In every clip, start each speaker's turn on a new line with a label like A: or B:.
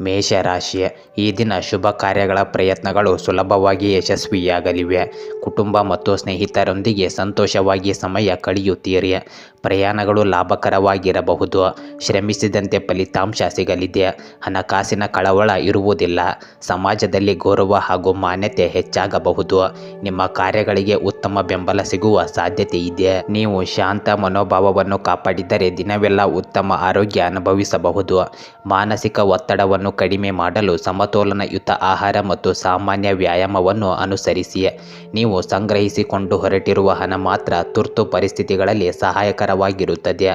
A: ಮೇಷರಾಶಿ ಈ ದಿನ ಶುಭ ಕಾರ್ಯಗಳ ಪ್ರಯತ್ನಗಳು ಸುಲಭವಾಗಿ ಯಶಸ್ವಿಯಾಗಲಿವೆ. ಕುಟುಂಬ ಮತ್ತು ಸ್ನೇಹಿತರೊಂದಿಗೆ ಸಂತೋಷವಾಗಿ ಸಮಯ ಕಳೆಯುತ್ತೀರಿ. ಪ್ರಯಾಣಗಳು ಲಾಭಕರವಾಗಿರಬಹುದು. ಶ್ರಮಿಸಿದಂತೆ ಫಲಿತಾಂಶ ಸಿಗಲಿದೆ. ಹಣಕಾಸಿನ ಕಳವಳ ಇರುವುದಿಲ್ಲ. ಸಮಾಜದಲ್ಲಿ ಗೌರವ ಹಾಗೂ ಮಾನ್ಯತೆ ಹೆಚ್ಚಾಗಬಹುದು. ನಿಮ್ಮ ಕಾರ್ಯಗಳಿಗೆ ಉತ್ತಮ ಬೆಂಬಲ ಸಿಗುವ ಸಾಧ್ಯತೆ ಇದೆ. ನೀವು ಶಾಂತ ಮನೋಭಾವವನ್ನು ಕಾಪಾಡಿದರೆ ದಿನವೆಲ್ಲ ಉತ್ತಮ ಆರೋಗ್ಯ ಅನುಭವಿಸಬಹುದು. ಮಾನಸಿಕ ಒತ್ತಡವನ್ನು ಕಡಿಮೆ ಮಾಡಲು ಸಮತೋಲನಯುತ ಆಹಾರ ಮತ್ತು ಸಾಮಾನ್ಯ ವ್ಯಾಯಾಮವನ್ನು ಅನುಸರಿಸಿ. ನೀವು ಸಂಗ್ರಹಿಸಿಕೊಂಡು ಹೊರಟಿರುವ ಹಣ ಮಾತ್ರ ತುರ್ತು ಪರಿಸ್ಥಿತಿಗಳಲ್ಲಿ ಸಹಾಯಕರವಾಗಿರುತ್ತದೆ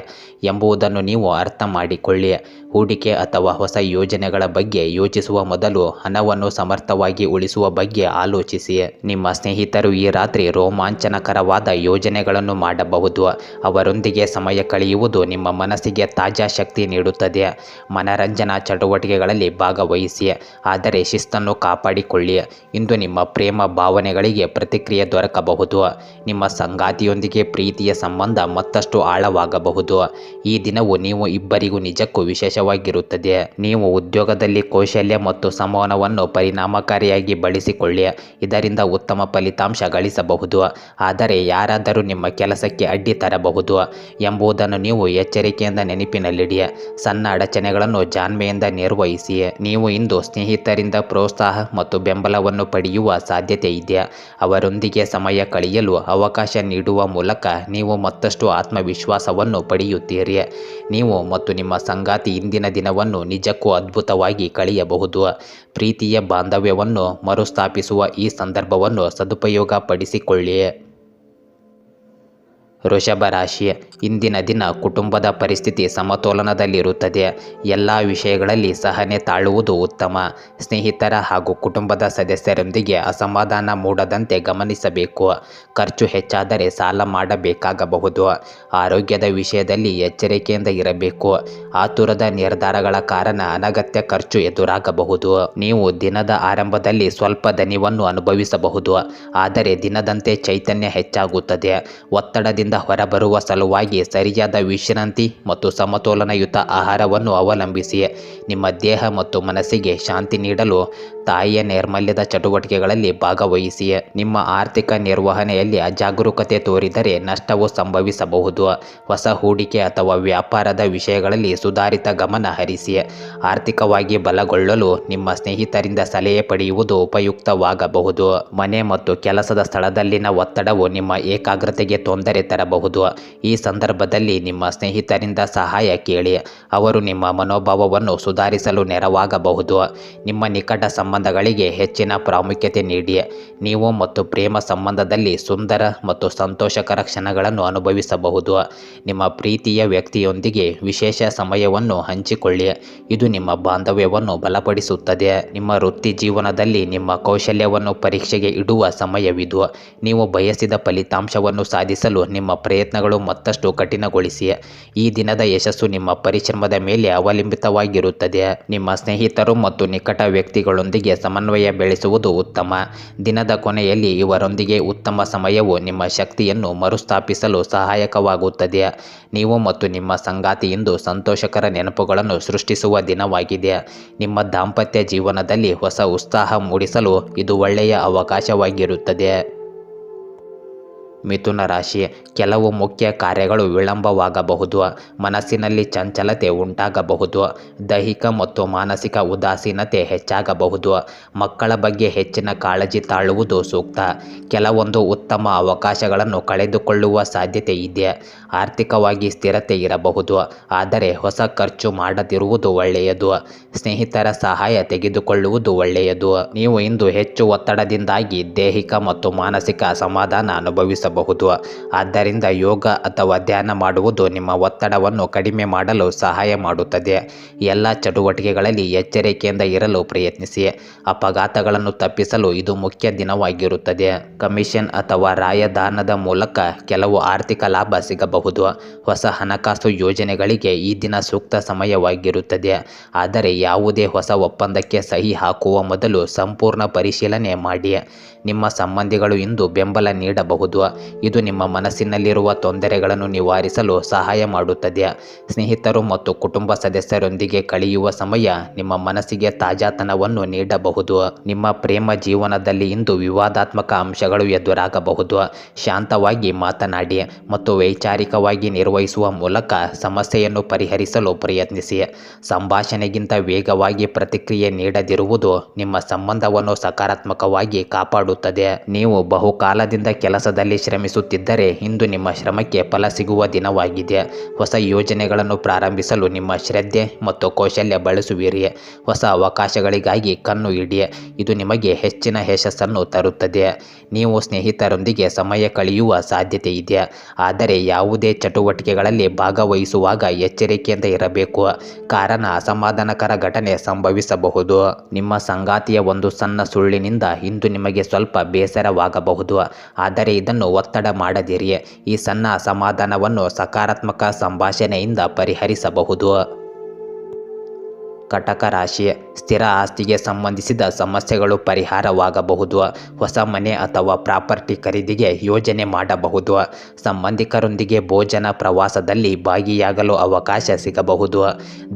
A: ಎಂಬುದನ್ನು ನೀವು ಅರ್ಥ ಮಾಡಿಕೊಳ್ಳಿ. ಹೂಡಿಕೆ ಅಥವಾ ಹೊಸ ಯೋಜನೆಗಳ ಬಗ್ಗೆ ಯೋಚಿಸುವ ಮೊದಲು ಹಣವನ್ನು ಸಮರ್ಥವಾಗಿ ಉಳಿಸುವ ಬಗ್ಗೆ ಆಲೋಚಿಸಿ. ನಿಮ್ಮ ಸ್ನೇಹಿತರು ಈ ರಾತ್ರಿ ರೋಮಾಂಚನಕರವಾದ ಯೋಜನೆಗಳನ್ನು ಮಾಡಬಹುದು. ಅವರೊಂದಿಗೆ ಸಮಯ ಕಳೆಯುವುದು ನಿಮ್ಮ ಮನಸ್ಸಿಗೆ ತಾಜಾ ಶಕ್ತಿ ನೀಡುತ್ತದೆ. ಮನರಂಜನಾ ಚಟುವಟಿಕೆಗಳಲ್ಲಿ ಭಾಗವಹಿಸಿ. ಆದರೆ ಶಿಸ್ತನ್ನು ಕಾಪಾಡಿಕೊಳ್ಳಿ. ಇಂದು ನಿಮ್ಮ ಪ್ರೇಮ ಭಾವನೆಗಳಿಗೆ ಪ್ರತಿಕ್ರಿಯೆ ದೊರಕಬಹುದು. ನಿಮ್ಮ ಸಂಗಾತಿಯೊಂದಿಗೆ ಪ್ರೀತಿಯ ಸಂಬಂಧ ಮತ್ತಷ್ಟು ಆಳವಾಗಬಹುದು. ಈ ದಿನವು ನೀವು ಇಬ್ಬರಿಗೂ ನಿಜಕ್ಕೂ ವಿಶೇಷವಾಗಿರುತ್ತದೆ ನೀವು ಉದ್ಯೋಗದಲ್ಲಿ ಕೌಶಲ್ಯ ಮತ್ತು ಸಂವಹನವನ್ನು ಪರಿಣಾಮಕಾರಿಯಾಗಿ ಬಳಸಿಕೊಳ್ಳಿ. ಇದರಿಂದ ಉತ್ತಮ ಫಲಿತಾಂಶ ಗಳಿಸಬಹುದು. ಆದರೆ ಯಾರಾದರೂ ನಿಮ್ಮ ಕೆಲಸಕ್ಕೆ ಅಡ್ಡಿ ತರಬಹುದು ಎಂಬುದನ್ನು ನೀವು ಎಚ್ಚರಿಕೆಯಿಂದ ನೆನಪಿನಲ್ಲಿಡಿ. ಸಣ್ಣ ಅಡಚಣೆಗಳನ್ನು ಜಾನ್ಮೆಯಿಂದ ನಿರ್ವಹಿಸಿ. ನೀವು ಇಂದು ಸ್ನೇಹಿತರಿಂದ ಪ್ರೋತ್ಸಾಹ ಮತ್ತು ಬೆಂಬಲವನ್ನು ಪಡೆಯುವ ಸಾಧ್ಯತೆ ಇದೆ. ಅವರೊಂದಿಗೆ ಸಮಯ ಕಳೆಯಲು ಅವಕಾಶ ನೀಡುವ ಮೂಲಕ ನೀವು ಮತ್ತಷ್ಟು ಆತ್ಮವಿಶ್ವಾಸವನ್ನು ಪಡೆಯುತ್ತೀರಿ. ನೀವು ಮತ್ತು ನಿಮ್ಮ ಸಂಗಾತಿ ಇಂದಿನ ದಿನವನ್ನು ನಿಜಕ್ಕೂ ಅದ್ಭುತವಾಗಿ ಕಳೆಯಬಹುದು. ಪ್ರೀತಿಯ ಬಾಂಧವ್ಯವನ್ನು ಮರುಸ್ಥಾಪಿಸುವ ಈ ಸಂದರ್ಭವನ್ನು ಸದುಪಯೋಗಪಡಿಸಿಕೊಳ್ಳಿ. ವೃಷಭ ರಾಶಿ ಇಂದಿನ ದಿನ ಕುಟುಂಬದ ಪರಿಸ್ಥಿತಿ ಸಮತೋಲನದಲ್ಲಿರುತ್ತದೆ. ಎಲ್ಲ ವಿಷಯಗಳಲ್ಲಿ ಸಹನೆ ತಾಳುವುದು ಉತ್ತಮ. ಸ್ನೇಹಿತರ ಹಾಗೂ ಕುಟುಂಬದ ಸದಸ್ಯರೊಂದಿಗೆ ಅಸಮಾಧಾನ ಮೂಡದಂತೆ ಗಮನಿಸಬೇಕು. ಖರ್ಚು ಹೆಚ್ಚಾದರೆ ಸಾಲ ಮಾಡಬೇಕಾಗಬಹುದು. ಆರೋಗ್ಯದ ವಿಷಯದಲ್ಲಿ ಎಚ್ಚರಿಕೆಯಿಂದ ಇರಬೇಕು. ಆತುರದ ನಿರ್ಧಾರಗಳ ಕಾರಣ ಅನಗತ್ಯ ಖರ್ಚು ಎದುರಾಗಬಹುದು. ನೀವು ದಿನದ ಆರಂಭದಲ್ಲಿ ಸ್ವಲ್ಪ ದನಿವನ್ನು ಅನುಭವಿಸಬಹುದು. ಆದರೆ ದಿನದಂತೆ ಚೈತನ್ಯ ಹೆಚ್ಚಾಗುತ್ತದೆ. ಒತ್ತಡದಿಂದ ಹೊರಬರುವ ಸಲುವಾಗಿ ಸರಿಯಾದ ವಿಶ್ರಾಂತಿ ಮತ್ತು ಸಮತೋಲನಯುತ ಆಹಾರವನ್ನು ಅವಲಂಬಿಸಿ ನಿಮ್ಮ ದೇಹ ಮತ್ತು ಮನಸ್ಸಿಗೆ ಶಾಂತಿ ನೀಡಲು ತಾಯಿಯ ನೈರ್ಮಲ್ಯದ ಚಟುವಟಿಕೆಗಳಲ್ಲಿ ಭಾಗವಹಿಸಿ, ನಿಮ್ಮ ಆರ್ಥಿಕ ನಿರ್ವಹಣೆಯಲ್ಲಿ ಅಜಾಗರೂಕತೆ ತೋರಿದರೆ ನಷ್ಟವು ಸಂಭವಿಸಬಹುದು. ಹೊಸ ಹೂಡಿಕೆ ಅಥವಾ ವ್ಯಾಪಾರದ ವಿಷಯಗಳಲ್ಲಿ ಸುಧಾರಿತ ಗಮನ ಹರಿಸಿ, ಆರ್ಥಿಕವಾಗಿ ಬಲಗೊಳ್ಳಲು ನಿಮ್ಮ ಸ್ನೇಹಿತರಿಂದ ಸಲಹೆ ಪಡೆಯುವುದು ಉಪಯುಕ್ತವಾಗಬಹುದು. ಮನೆ ಮತ್ತು ಕೆಲಸದ ಸ್ಥಳದಲ್ಲಿನ ಒತ್ತಡವು ನಿಮ್ಮ ಏಕಾಗ್ರತೆಗೆ ತೊಂದರೆ ತರಬಹುದು. ಈ ಸಂದರ್ಭದಲ್ಲಿ ನಿಮ್ಮ ಸ್ನೇಹಿತರಿಂದ ಸಹಾಯ ಕೇಳಿ, ಅವರು ನಿಮ್ಮ ಮನೋಭಾವವನ್ನು ಸುಧಾರಿಸಲು ನೆರವಾಗಬಹುದು. ನಿಮ್ಮ ನಿಕಟ ಸಂಬಂಧಗಳಿಗೆ ಹೆಚ್ಚಿನ ಪ್ರಾಮುಖ್ಯತೆ ನೀಡಿ, ನೀವು ಮತ್ತು ಪ್ರೇಮ ಸಂಬಂಧದಲ್ಲಿ ಸುಂದರ ಮತ್ತು ಸಂತೋಷಕರ ಕ್ಷಣಗಳನ್ನು ಅನುಭವಿಸಬಹುದು. ನಿಮ್ಮ ಪ್ರೀತಿಯ ವ್ಯಕ್ತಿಯೊಂದಿಗೆ ವಿಶೇಷ ಸಮಯವನ್ನು ಹಂಚಿಕೊಳ್ಳಿ. ಇದು ನಿಮ್ಮ ಬಾಂಧವ್ಯವನ್ನು ಬಲಪಡಿಸುತ್ತದೆ. ನಿಮ್ಮ ವೃತ್ತಿ ಜೀವನದಲ್ಲಿ ನಿಮ್ಮ ಕೌಶಲ್ಯವನ್ನು ಪರೀಕ್ಷೆಗೆ ಇಡುವ ಸಮಯವಿದು. ನೀವು ಬಯಸಿದ ಫಲಿತಾಂಶವನ್ನು ಸಾಧಿಸಲು ನಿಮ್ಮ ಪ್ರಯತ್ನಗಳು ಮತ್ತಷ್ಟು ಕಠಿಣಗೊಳಿಸಿ. ಈ ದಿನದ ಯಶಸ್ಸು ನಿಮ್ಮ ಪರಿಶ್ರಮದ ಮೇಲೆ ಅವಲಂಬಿತವಾಗಿರುತ್ತದೆ. ನಿಮ್ಮ ಸ್ನೇಹಿತರು ಮತ್ತು ನಿಕಟ ವ್ಯಕ್ತಿಗಳೊಂದಿಗೆ ಸಮನ್ವಯ ಬೆಳೆಸುವುದು ಉತ್ತಮ. ದಿನದ ಕೊನೆಯಲ್ಲಿ ಇವರೊಂದಿಗೆ ಉತ್ತಮ ಸಮಯವು ನಿಮ್ಮ ಶಕ್ತಿಯನ್ನು ಮರುಸ್ಥಾಪಿಸಲು ಸಹಾಯಕವಾಗುತ್ತದೆ. ನೀವು ಮತ್ತು ನಿಮ್ಮ ಸಂಗಾತಿ ಇಂದು ಸಂತೋಷಕರ ನೆನಪುಗಳನ್ನು ಸೃಷ್ಟಿಸುವ ದಿನವಾಗಿದೆ. ನಿಮ್ಮ ದಾಂಪತ್ಯ ಜೀವನದಲ್ಲಿ ಹೊಸ ಉತ್ಸಾಹ ಮೂಡಿಸಲು ಇದು ಒಳ್ಳೆಯ ಅವಕಾಶವಾಗಿರುತ್ತದೆ. ಮಿಥುನ ರಾಶಿ. ಕೆಲವು ಮುಖ್ಯ ಕಾರ್ಯಗಳು ವಿಳಂಬವಾಗಬಹುದು. ಮನಸ್ಸಿನಲ್ಲಿ ಚಂಚಲತೆ ಉಂಟಾಗಬಹುದು. ದೈಹಿಕ ಮತ್ತು ಮಾನಸಿಕ ಉದಾಸೀನತೆ ಹೆಚ್ಚಾಗಬಹುದು. ಮಕ್ಕಳ ಬಗ್ಗೆ ಹೆಚ್ಚಿನ ಕಾಳಜಿ ತಾಳುವುದು ಸೂಕ್ತ. ಕೆಲವೊಂದು ಉತ್ತಮ ಅವಕಾಶಗಳನ್ನು ಕಳೆದುಕೊಳ್ಳುವ ಸಾಧ್ಯತೆ ಇದೆ. ಆರ್ಥಿಕವಾಗಿ ಸ್ಥಿರತೆ ಇರಬಹುದು. ಆದರೆ ಹೊಸ ಖರ್ಚು ಮಾಡದಿರುವುದು ಒಳ್ಳೆಯದು. ಸ್ನೇಹಿತರ ಸಹಾಯ ತೆಗೆದುಕೊಳ್ಳುವುದು ಒಳ್ಳೆಯದು. ನೀವು ಇಂದು ಹೆಚ್ಚು ಒತ್ತಡದಿಂದಾಗಿ ದೈಹಿಕ ಮತ್ತು ಮಾನಸಿಕ ಅಸಮಾಧಾನ ಅನುಭವಿಸಬಹುದು. ಅನುಭವಿಸಬಹುದು ಆದ್ದರಿಂದ ಯೋಗ ಅಥವಾ ಧ್ಯಾನ ಮಾಡುವುದು ನಿಮ್ಮ ಒತ್ತಡವನ್ನು ಕಡಿಮೆ ಮಾಡಲು ಸಹಾಯ ಮಾಡುತ್ತದೆ. ಎಲ್ಲ ಚಟುವಟಿಕೆಗಳಲ್ಲಿ ಎಚ್ಚರಿಕೆಯಿಂದ ಇರಲು ಪ್ರಯತ್ನಿಸಿ. ಅಪಘಾತಗಳನ್ನು ತಪ್ಪಿಸಲು ಇದು ಮುಖ್ಯ ದಿನವಾಗಿರುತ್ತದೆ. ಕಮಿಷನ್ ಅಥವಾ ರಾಯದಾನದ ಮೂಲಕ ಕೆಲವು ಆರ್ಥಿಕ ಲಾಭ ಸಿಗಬಹುದು. ಹೊಸ ಹಣಕಾಸು ಯೋಜನೆಗಳಿಗೆ ಈ ದಿನ ಸೂಕ್ತ ಸಮಯವಾಗಿರುತ್ತದೆ. ಆದರೆ ಯಾವುದೇ ಹೊಸ ಒಪ್ಪಂದಕ್ಕೆ ಸಹಿ ಹಾಕುವ ಮೊದಲು ಸಂಪೂರ್ಣ ಪರಿಶೀಲನೆ ಮಾಡಿ. ನಿಮ್ಮ ಸಂಬಂಧಿಗಳು ಇಂದು ಬೆಂಬಲ ನೀಡಬಹುದು. ಇದು ನಿಮ್ಮ ಮನಸ್ಸಿನಲ್ಲಿರುವ ತೊಂದರೆಗಳನ್ನು ನಿವಾರಿಸಲು ಸಹಾಯ ಮಾಡುತ್ತದೆ. ಸ್ನೇಹಿತರು ಮತ್ತು ಕುಟುಂಬ ಸದಸ್ಯರೊಂದಿಗೆ ಕಳೆಯುವ ಸಮಯ ನಿಮ್ಮ ಮನಸ್ಸಿಗೆ ತಾಜಾತನವನ್ನು ನೀಡಬಹುದು. ನಿಮ್ಮ ಪ್ರೇಮ ಜೀವನದಲ್ಲಿ ಇಂದು ವಿವಾದಾತ್ಮಕ ಅಂಶಗಳು ಎದುರಾಗಬಹುದು. ಶಾಂತವಾಗಿ ಮಾತನಾಡಿ ಮತ್ತು ವೈಚಾರಿಕವಾಗಿ ನಿರ್ವಹಿಸುವ ಮೂಲಕ ಸಮಸ್ಯೆಯನ್ನು ಪರಿಹರಿಸಲು ಪ್ರಯತ್ನಿಸಿ. ಸಂಭಾಷಣೆಗಿಂತ ವೇಗವಾಗಿ ಪ್ರತಿಕ್ರಿಯೆ ನೀಡದಿರುವುದು ನಿಮ್ಮ ಸಂಬಂಧವನ್ನು ಸಕಾರಾತ್ಮಕವಾಗಿ ಕಾಪಾಡುತ್ತದೆ. ನೀವು ಬಹುಕಾಲದಿಂದ ಕೆಲಸದಲ್ಲಿ ಶ್ರಮಿಸುತ್ತಿದ್ದರೆ ಇಂದು ನಿಮ್ಮ ಶ್ರಮಕ್ಕೆ ಫಲ ಸಿಗುವ ದಿನವಾಗಿದೆ. ಹೊಸ ಯೋಜನೆಗಳನ್ನು ಪ್ರಾರಂಭಿಸಲು ನಿಮ್ಮ ಶ್ರದ್ಧೆ ಮತ್ತು ಕೌಶಲ್ಯ ಬಳಸುವಿರಿ. ಹೊಸ ಅವಕಾಶಗಳಿಗಾಗಿ ಕಣ್ಣು ಇಡಿ. ಇದು ನಿಮಗೆ ಹೆಚ್ಚಿನ ಯಶಸ್ಸನ್ನು ತರುತ್ತದೆ. ನೀವು ಸ್ನೇಹಿತರೊಂದಿಗೆ ಸಮಯ ಕಳೆಯುವ ಸಾಧ್ಯತೆ ಇದೆ. ಆದರೆ ಯಾವುದೇ ಚಟುವಟಿಕೆಗಳಲ್ಲಿ ಭಾಗವಹಿಸುವಾಗ ಎಚ್ಚರಿಕೆಯಿಂದ ಇರಬೇಕು. ಕಾರಣ ಅಸಮಾಧಾನಕರ ಘಟನೆ ಸಂಭವಿಸಬಹುದು. ನಿಮ್ಮ ಸಂಗಾತಿಯ ಒಂದು ಸಣ್ಣ ಸುಳ್ಳಿನಿಂದ ಇಂದು ನಿಮಗೆ ಸ್ವಲ್ಪ ಬೇಸರವಾಗಬಹುದು. ಆದರೆ ಇದನ್ನು ಒತ್ತಡ ಮಾಡದಿರಿ. ಈ ಸಣ್ಣ ಅಸಮಾಧಾನವನ್ನು ಸಕಾರಾತ್ಮಕ ಸಂಭಾಷಣೆಯಿಂದ ಪರಿಹರಿಸಬಹುದು. ಕಟಕ ರಾಶಿ. ಸ್ಥಿರ ಆಸ್ತಿಗೆ ಸಂಬಂಧಿಸಿದ ಸಮಸ್ಯೆಗಳು ಪರಿಹಾರವಾಗಬಹುದು. ಹೊಸ ಮನೆ ಅಥವಾ ಪ್ರಾಪರ್ಟಿ ಖರೀದಿಗೆ ಯೋಜನೆ ಮಾಡಬಹುದು. ಸಂಬಂಧಿಕರೊಂದಿಗೆ ಭೋಜನ ಪ್ರವಾಸದಲ್ಲಿ ಭಾಗಿಯಾಗಲು ಅವಕಾಶ ಸಿಗಬಹುದು.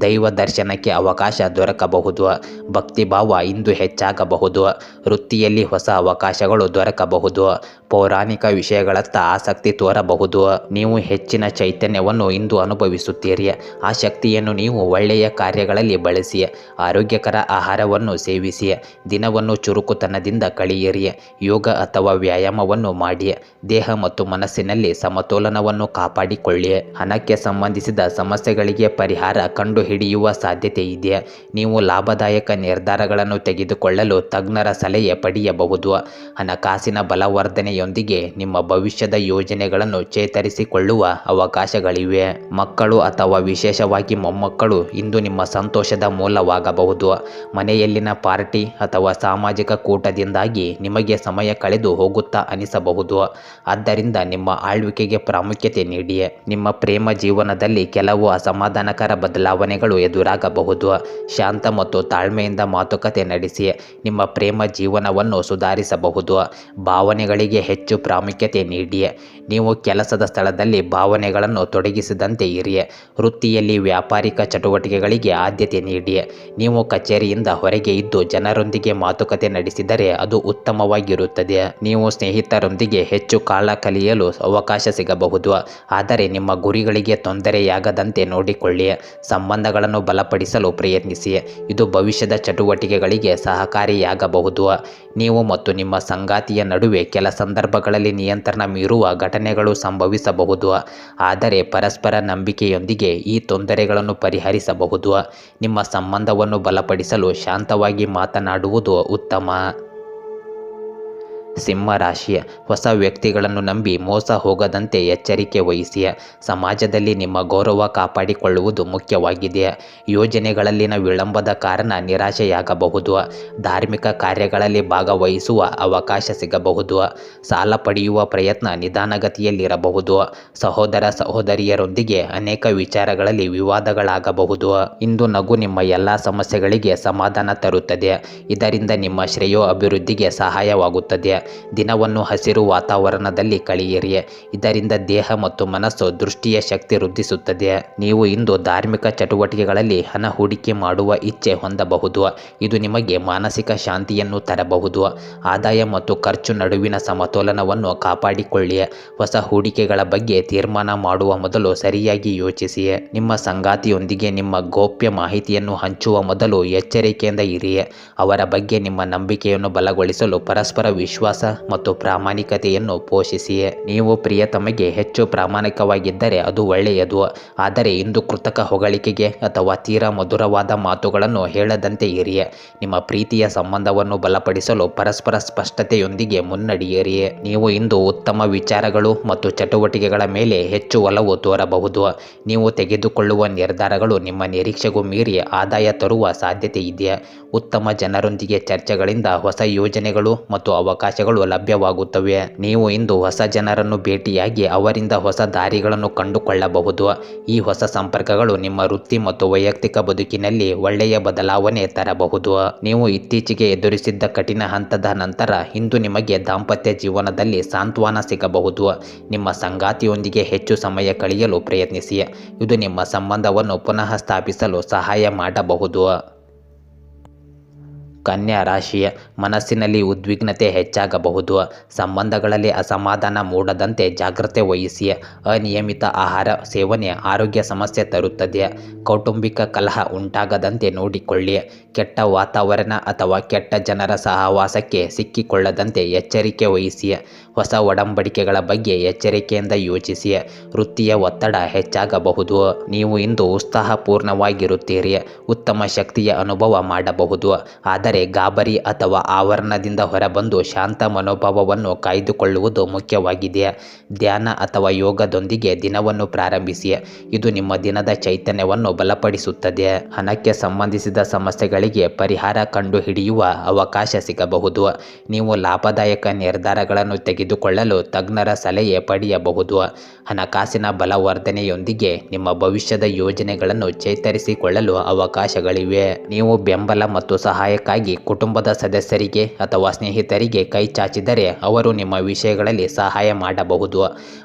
A: ದೈವ ದರ್ಶನಕ್ಕೆ ಅವಕಾಶ ದೊರಕಬಹುದು. ಭಕ್ತಿಭಾವ ಇಂದು ಹೆಚ್ಚಾಗಬಹುದು. ವೃತ್ತಿಯಲ್ಲಿ ಹೊಸ ಅವಕಾಶಗಳು ದೊರಕಬಹುದು. ಪೌರಾಣಿಕ ವಿಷಯಗಳತ್ತ ಆಸಕ್ತಿ ತೋರಬಹುದು. ನೀವು ಹೆಚ್ಚಿನ ಚೈತನ್ಯವನ್ನು ಇಂದು ಅನುಭವಿಸುತ್ತೀರಿ. ಆ ಶಕ್ತಿಯನ್ನು ನೀವು ಒಳ್ಳೆಯ ಕಾರ್ಯಗಳಲ್ಲಿ ಬಳಸಿ, ಆರೋಗ್ಯಕರ ಆಹಾರವನ್ನು ಸೇವಿಸಿ ದಿನವನ್ನು ಚುರುಕುತನದಿಂದ ಕಳೆಯಿರಿ ಯೋಗ ಅಥವಾ ವ್ಯಾಯಾಮವನ್ನು ಮಾಡಿ ದೇಹ ಮತ್ತು ಮನಸ್ಸಿನಲ್ಲಿ ಸಮತೋಲನವನ್ನು ಕಾಪಾಡಿಕೊಳ್ಳಿ ಹಣಕ್ಕೆ ಸಂಬಂಧಿಸಿದ ಸಮಸ್ಯೆಗಳಿಗೆ ಪರಿಹಾರ ಕಂಡುಹಿಡಿಯುವ ಸಾಧ್ಯತೆ ಇದೆ ನೀವು ಲಾಭದಾಯಕ ನಿರ್ಧಾರಗಳನ್ನು ತೆಗೆದುಕೊಳ್ಳಲು ತಜ್ಞರ ಸಲಹೆ ಪಡೆಯಬಹುದು. ಹಣಕಾಸಿನ ಬಲವರ್ಧನೆಯೊಂದಿಗೆ ನಿಮ್ಮ ಭವಿಷ್ಯದ ಯೋಜನೆಗಳನ್ನು ಚೇತರಿಸಿಕೊಳ್ಳುವ ಅವಕಾಶಗಳಿವೆ. ಮಕ್ಕಳು ಅಥವಾ ವಿಶೇಷವಾಗಿ ಮೊಮ್ಮಕ್ಕಳು ಇಂದು ನಿಮ್ಮ ಸಂತೋಷದ ಮೂಲವಾಗಬಹುದು. ಮನೆಯಲ್ಲಿನ ಪಾರ್ಟಿ ಅಥವಾ ಸಾಮಾಜಿಕ ಕೂಟದಿಂದಾಗಿ ನಿಮಗೆ ಸಮಯ ಕಳೆದು ಹೋಗುತ್ತಾ ಅನಿಸಬಹುದು. ಆದ್ದರಿಂದ ನಿಮ್ಮ ಆಳ್ವಿಕೆಗೆ ಪ್ರಾಮುಖ್ಯತೆ ನೀಡಿ. ನಿಮ್ಮ ಪ್ರೇಮ ಜೀವನದಲ್ಲಿ ಕೆಲವು ಅಸಮಾಧಾನಕರ ಬದಲಾವಣೆಗಳು ಎದುರಾಗಬಹುದು. ಶಾಂತ ಮತ್ತು ತಾಳ್ಮೆಯಿಂದ ಮಾತುಕತೆ ನಡೆಸಿ. ನಿಮ್ಮ ಪ್ರೇಮ ಜೀವನವನ್ನು ಸುಧಾರಿಸಬಹುದು. ಭಾವನೆಗಳಿಗೆ ಹೆಚ್ಚು ಪ್ರಾಮುಖ್ಯತೆ ನೀಡಿ. ನೀವು ಕೆಲಸದ ಸ್ಥಳದಲ್ಲಿ ಭಾವನೆಗಳನ್ನು ತೊಡಗಿಸಿದಂತೆ ಇರಿ. ವೃತ್ತಿಯಲ್ಲಿ ವ್ಯಾಪಾರಿಕ ಚಟುವಟಿಕೆಗಳಿಗೆ ಆದ್ಯತೆ ನೀಡಿ. ನೀವು ಕಚೇರಿಯಿಂದ ಹೊರಗೆ ಇದ್ದು ಜನರೊಂದಿಗೆ ಮಾತುಕತೆ ನಡೆಸಿದರೆ ಅದು ಉತ್ತಮವಾಗಿರುತ್ತದೆ. ನೀವು ಸ್ನೇಹಿತರೊಂದಿಗೆ ಹೆಚ್ಚು ಕಾಲ ಕಲಿಯಲು ಅವಕಾಶ ಸಿಗಬಹುದು. ಆದರೆ ನಿಮ್ಮ ಗುರಿಗಳಿಗೆ ತೊಂದರೆಯಾಗದಂತೆ ನೋಡಿಕೊಳ್ಳಿ. ಸಂಬಂಧಗಳನ್ನು ಬಲಪಡಿಸಲು ಪ್ರಯತ್ನಿಸಿ. ಇದು ಭವಿಷ್ಯದ ಚಟುವಟಿಕೆಗಳಿಗೆ ಸಹಕಾರಿಯಾಗಬಹುದು. ನೀವು ಮತ್ತು ನಿಮ್ಮ ಸಂಗಾತಿಯ ನಡುವೆ ಕೆಲ ಸಂದರ್ಭಗಳಲ್ಲಿ ನಿಯಂತ್ರಣ ಮೀರುವ ಘಟನೆಗಳು ಸಂಭವಿಸಬಹುದು. ಆದರೆ ಪರಸ್ಪರ ನಂಬಿಕೆಯೊಂದಿಗೆ ಈ ತೊಂದರೆಗಳನ್ನು ಪರಿಹರಿಸಬಹುದು. ನಿಮ್ಮ ಸಂಬಂಧವನ್ನು ಬಲಪಡಿಸಲು ಶಾಂತವಾಗಿ ಮಾತನಾಡುವುದು ಉತ್ತಮ. ಸಿಂಹ ರಾಶಿಯ ಹೊಸ ವ್ಯಕ್ತಿಗಳನ್ನು ನಂಬಿ ಮೋಸ ಹೋಗದಂತೆ ಎಚ್ಚರಿಕೆ ವಹಿಸಿಯ. ಸಮಾಜದಲ್ಲಿ ನಿಮ್ಮ ಗೌರವ ಕಾಪಾಡಿಕೊಳ್ಳುವುದು ಮುಖ್ಯವಾಗಿದೆ. ಯೋಜನೆಗಳಲ್ಲಿನ ವಿಳಂಬದ ಕಾರಣ ನಿರಾಶೆಯಾಗಬಹುದು. ಧಾರ್ಮಿಕ ಕಾರ್ಯಗಳಲ್ಲಿ ಭಾಗವಹಿಸುವ ಅವಕಾಶ ಸಿಗಬಹುದು. ಸಾಲ ಪಡೆಯುವ ಪ್ರಯತ್ನ ನಿಧಾನಗತಿಯಲ್ಲಿರಬಹುದು. ಸಹೋದರ ಸಹೋದರಿಯರೊಂದಿಗೆ ಅನೇಕ ವಿಚಾರಗಳಲ್ಲಿ ವಿವಾದಗಳಾಗಬಹುದು. ಇಂದು ನಗು ನಿಮ್ಮ ಎಲ್ಲ ಸಮಸ್ಯೆಗಳಿಗೆ ಸಮಾಧಾನ ತರುತ್ತದೆ. ಇದರಿಂದ ನಿಮ್ಮ ಶ್ರೇಯೋ ಅಭಿವೃದ್ಧಿಗೆ ಸಹಾಯವಾಗುತ್ತದೆ. ದಿನವನ್ನು ಹಸಿರು ವಾತಾವರಣದಲ್ಲಿ ಕಳೆಯಿರಿ. ಇದರಿಂದ ದೇಹ ಮತ್ತು ಮನಸ್ಸು ದೃಷ್ಟಿಯ ಶಕ್ತಿ ವೃದ್ಧಿಸುತ್ತದೆ. ನೀವು ಇಂದು ಧಾರ್ಮಿಕ ಚಟುವಟಿಕೆಗಳಲ್ಲಿ ಹಣ ಹೂಡಿಕೆ ಮಾಡುವ ಇಚ್ಛೆ ಹೊಂದಬಹುದು. ಇದು ನಿಮಗೆ ಮಾನಸಿಕ ಶಾಂತಿಯನ್ನು ತರಬಹುದು. ಆದಾಯ ಮತ್ತು ಖರ್ಚು ನಡುವಿನ ಸಮತೋಲನವನ್ನು ಕಾಪಾಡಿಕೊಳ್ಳಿ. ಹೊಸ ಹೂಡಿಕೆಗಳ ಬಗ್ಗೆ ತೀರ್ಮಾನ ಮಾಡುವ ಮೊದಲು ಸರಿಯಾಗಿ ಯೋಚಿಸಿ. ನಿಮ್ಮ ಸಂಗಾತಿಯೊಂದಿಗೆ ನಿಮ್ಮ ಗೌಪ್ಯ ಮಾಹಿತಿಯನ್ನು ಹಂಚುವ ಮೊದಲು ಎಚ್ಚರಿಕೆಯಿಂದ ಇರಿ. ಅವರ ಬಗ್ಗೆ ನಿಮ್ಮ ನಂಬಿಕೆಯನ್ನು ಬಲಗೊಳಿಸಲು ಪರಸ್ಪರ ವಿಶ್ವಾಸ ವಿಶ್ವಾಸ ಮತ್ತು ಪ್ರಾಮಾಣಿಕತೆಯನ್ನು ಪೋಷಿಸಿಯೇ. ನೀವು ಪ್ರಿಯತಮಗೆ ಹೆಚ್ಚು ಪ್ರಾಮಾಣಿಕವಾಗಿದ್ದರೆ ಅದು ಒಳ್ಳೆಯದು. ಆದರೆ ಇಂದು ಕೃತಕ ಹೊಗಳಿಕೆಗೆ ಅಥವಾ ತೀರಾ ಮಧುರವಾದ ಮಾತುಗಳನ್ನು ಹೇಳದಂತೆ ಇರಿಯೇ. ನಿಮ್ಮ ಪ್ರೀತಿಯ ಸಂಬಂಧವನ್ನು ಬಲಪಡಿಸಲು ಪರಸ್ಪರ ಸ್ಪಷ್ಟತೆಯೊಂದಿಗೆ ಮುನ್ನಡೆಯಿರಿ ನೀವು ಇಂದು ಉತ್ತಮ ವಿಚಾರಗಳು ಮತ್ತು ಚಟುವಟಿಕೆಗಳ ಮೇಲೆ ಹೆಚ್ಚು ಒಲವು ತೋರಬಹುದು. ನೀವು ತೆಗೆದುಕೊಳ್ಳುವ ನಿರ್ಧಾರಗಳು ನಿಮ್ಮ ನಿರೀಕ್ಷೆಗೂ ಮೀರಿ ಆದಾಯ ತರುವ ಸಾಧ್ಯತೆ ಇದೆ ಉತ್ತಮ ಜನರೊಂದಿಗೆ ಚರ್ಚೆಗಳಿಂದ ಹೊಸ ಯೋಜನೆಗಳು ಮತ್ತು ಅವಕಾಶಗಳು ಲಭ್ಯವಾಗುತ್ತವೆ. ನೀವು ಇಂದು ಹೊಸ ಜನರನ್ನು ಭೇಟಿಯಾಗಿ ಅವರಿಂದ ಹೊಸ ದಾರಿಗಳನ್ನು ಕಂಡುಕೊಳ್ಳಬಹುದು. ಈ ಹೊಸ ಸಂಪರ್ಕಗಳು ನಿಮ್ಮ ವೃತ್ತಿ ಮತ್ತು ವೈಯಕ್ತಿಕ ಬದುಕಿನಲ್ಲಿ ಒಳ್ಳೆಯ ಬದಲಾವಣೆ ತರಬಹುದು. ನೀವು ಇತ್ತೀಚೆಗೆ ಎದುರಿಸಿದ್ದ ಕಠಿಣ ಹಂತದ ನಂತರ ಇಂದು ನಿಮಗೆ ದಾಂಪತ್ಯ ಜೀವನದಲ್ಲಿ ಸಾಂತ್ವನ ಸಿಗಬಹುದು. ನಿಮ್ಮ ಸಂಗಾತಿಯೊಂದಿಗೆ ಹೆಚ್ಚು ಸಮಯ ಕಳೆಯಲು ಪ್ರಯತ್ನಿಸಿ. ಇದು ನಿಮ್ಮ ಸಂಬಂಧವನ್ನು ಪುನಃ ಸ್ಥಾಪಿಸಲು ಸಹಾಯ ಮಾಡಬಹುದು. ಕನ್ಯಾ ರಾಶಿಯ ಮನಸ್ಸಿನಲ್ಲಿ ಉದ್ವಿಗ್ನತೆ ಹೆಚ್ಚಾಗಬಹುದು. ಸಂಬಂಧಗಳಲ್ಲಿ ಅಸಮಾಧಾನ ಮೂಡದಂತೆ ಜಾಗ್ರತೆ ವಹಿಸಿ. ಅನಿಯಮಿತ ಆಹಾರ, ಸೇವನೆ, ಆರೋಗ್ಯ ಸಮಸ್ಯೆ ತರುತ್ತದೆ. ಕೌಟುಂಬಿಕ ಕಲಹ ಉಂಟಾಗದಂತೆ ನೋಡಿಕೊಳ್ಳಿ. ಕೆಟ್ಟ ವಾತಾವರಣ ಅಥವಾ ಕೆಟ್ಟ ಜನರ ಸಹವಾಸಕ್ಕೆ ಸಿಕ್ಕಿಕೊಳ್ಳದಂತೆ ಎಚ್ಚರಿಕೆ ವಹಿಸಿ. ಹೊಸ ಒಡಂಬಡಿಕೆಗಳ ಬಗ್ಗೆ ಎಚ್ಚರಿಕೆಯಿಂದ ಯೋಚಿಸಿ. ವೃತ್ತಿಯ ಒತ್ತಡ ಹೆಚ್ಚಾಗಬಹುದು. ನೀವು ಇಂದು ಉತ್ಸಾಹಪೂರ್ಣವಾಗಿರುತ್ತೀರಿ. ಉತ್ತಮ ಶಕ್ತಿಯ ಅನುಭವ ಮಾಡಬಹುದು. ಆದರೆ ಗಾಬರಿ ಅಥವಾ ಆವರಣದಿಂದ ಹೊರಬಂದು ಶಾಂತ ಮನೋಭಾವವನ್ನು ಕಾಯ್ದುಕೊಳ್ಳುವುದು ಮುಖ್ಯವಾಗಿದೆ. ಧ್ಯಾನ ಅಥವಾ ಯೋಗದೊಂದಿಗೆ ದಿನವನ್ನು ಪ್ರಾರಂಭಿಸಿ. ಇದು ನಿಮ್ಮ ದಿನದ ಚೈತನ್ಯವನ್ನು ಬಲಪಡಿಸುತ್ತದೆ. ಹಣಕ್ಕೆ ಸಂಬಂಧಿಸಿದ ಸಮಸ್ಯೆಗಳಿಗೆ ಪರಿಹಾರ ಕಂಡುಹಿಡಿಯುವ ಅವಕಾಶ ಸಿಗಬಹುದು. ನೀವು ಲಾಭದಾಯಕ ನಿರ್ಧಾರಗಳನ್ನು ತೆಗೆದುಕೊಳ್ಳಲು ತಜ್ಞರ ಸಲಹೆ ಪಡೆಯಬಹುದು. ಹಣಕಾಸಿನ ಬಲವರ್ಧನೆಯೊಂದಿಗೆ ನಿಮ್ಮ ಭವಿಷ್ಯದ ಯೋಜನೆಗಳನ್ನು ಚೇತರಿಸಿಕೊಳ್ಳಲು ಅವಕಾಶಗಳಿವೆ. ನೀವು ಬೆಂಬಲ ಮತ್ತು ಸಹಾಯಕ್ಕಾಗಿ ಕುಟುಂಬದ ಸದಸ್ಯರಿಗೆ ಅಥವಾ ಸ್ನೇಹಿತರಿಗೆ ಕೈ ಚಾಚಿದರೆ ಅವರು ನಿಮ್ಮ ವಿಷಯಗಳಲ್ಲಿ ಸಹಾಯ ಮಾಡಬಹುದು.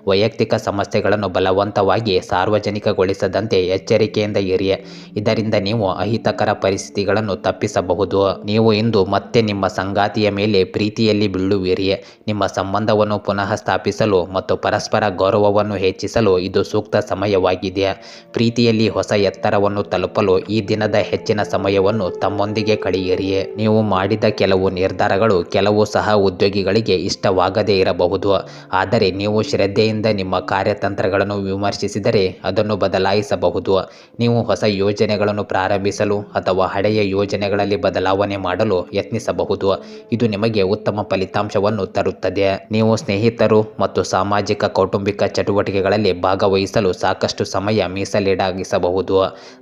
A: ವೈಯಕ್ತಿಕ ಸಮಸ್ಯೆಗಳನ್ನು ಬಲವಂತವಾಗಿ ಸಾರ್ವಜನಿಕಗೊಳಿಸದಂತೆ ಎಚ್ಚರಿಕೆಯಿಂದ ಇರಿ. ಇದರಿಂದ ನೀವು ಅಹಿತಕರ ಪರಿಸ್ಥಿತಿಗಳನ್ನು ತಪ್ಪಿಸಬಹುದು. ನೀವು ಇಂದು ಮತ್ತೆ ನಿಮ್ಮ ಸಂಗಾತಿಯ ಮೇಲೆ ಪ್ರೀತಿಯಲ್ಲಿ ಬೀಳುವಿರಿ. ನಿಮ್ಮ ಸಂಬಂಧವನ್ನು ಪುನಃ ಸ್ಥಾಪಿಸಲು ಮತ್ತು ಪರಸ್ಪರ ಗೌರವವನ್ನು ಹೆಚ್ಚಿಸಲು ಇದು ಸೂಕ್ತ ಸಮಯವಾಗಿದೆ. ಪ್ರೀತಿಯಲ್ಲಿ ಹೊಸ ಎತ್ತರವನ್ನು ತಲುಪಲು ಈ ದಿನದ ಹೆಚ್ಚಿನ ಸಮಯವನ್ನು ತಮ್ಮೊಂದಿಗೆ ಕಳೆಯಿರಿ. ನೀವು ಮಾಡಿದ ಕೆಲವು ನಿರ್ಧಾರಗಳು ಕೆಲವು ಸಹ ಉದ್ಯೋಗಿಗಳಿಗೆ ಇಷ್ಟವಾಗದೇ ಇರಬಹುದು. ಆದರೆ ನೀವು ಶ್ರದ್ಧೆಯಿಂದ ನಿಮ್ಮ ಕಾರ್ಯತಂತ್ರಗಳನ್ನು ವಿಮರ್ಶಿಸಿದರೆ ಅದನ್ನು ಬದಲಾಯಿಸಬಹುದು. ನೀವು ಹೊಸ ಯೋಜನೆಗಳನ್ನು ಪ್ರಾರಂಭಿಸಲು ಅಥವಾ ಹಳೆಯ ಯೋಜನೆಗಳಲ್ಲಿ ಬದಲಾವಣೆ ಮಾಡಲು ಯತ್ನಿಸಬಹುದು. ಇದು ನಿಮಗೆ ಉತ್ತಮ ಫಲಿತಾಂಶವನ್ನು ತರುತ್ತದೆ. ನೀವು ಸ್ನೇಹಿತರು ಮತ್ತು ಸಾಮಾಜಿಕ ಕೌಟುಂಬಿಕ ಚಟುವಟಿಕೆಗಳಲ್ಲಿ ಭಾಗವಹಿಸಲು ಸಾಕಷ್ಟು ಸಮಯ ಮೀಸಲಿಡಾಗಿಸಬಹುದು.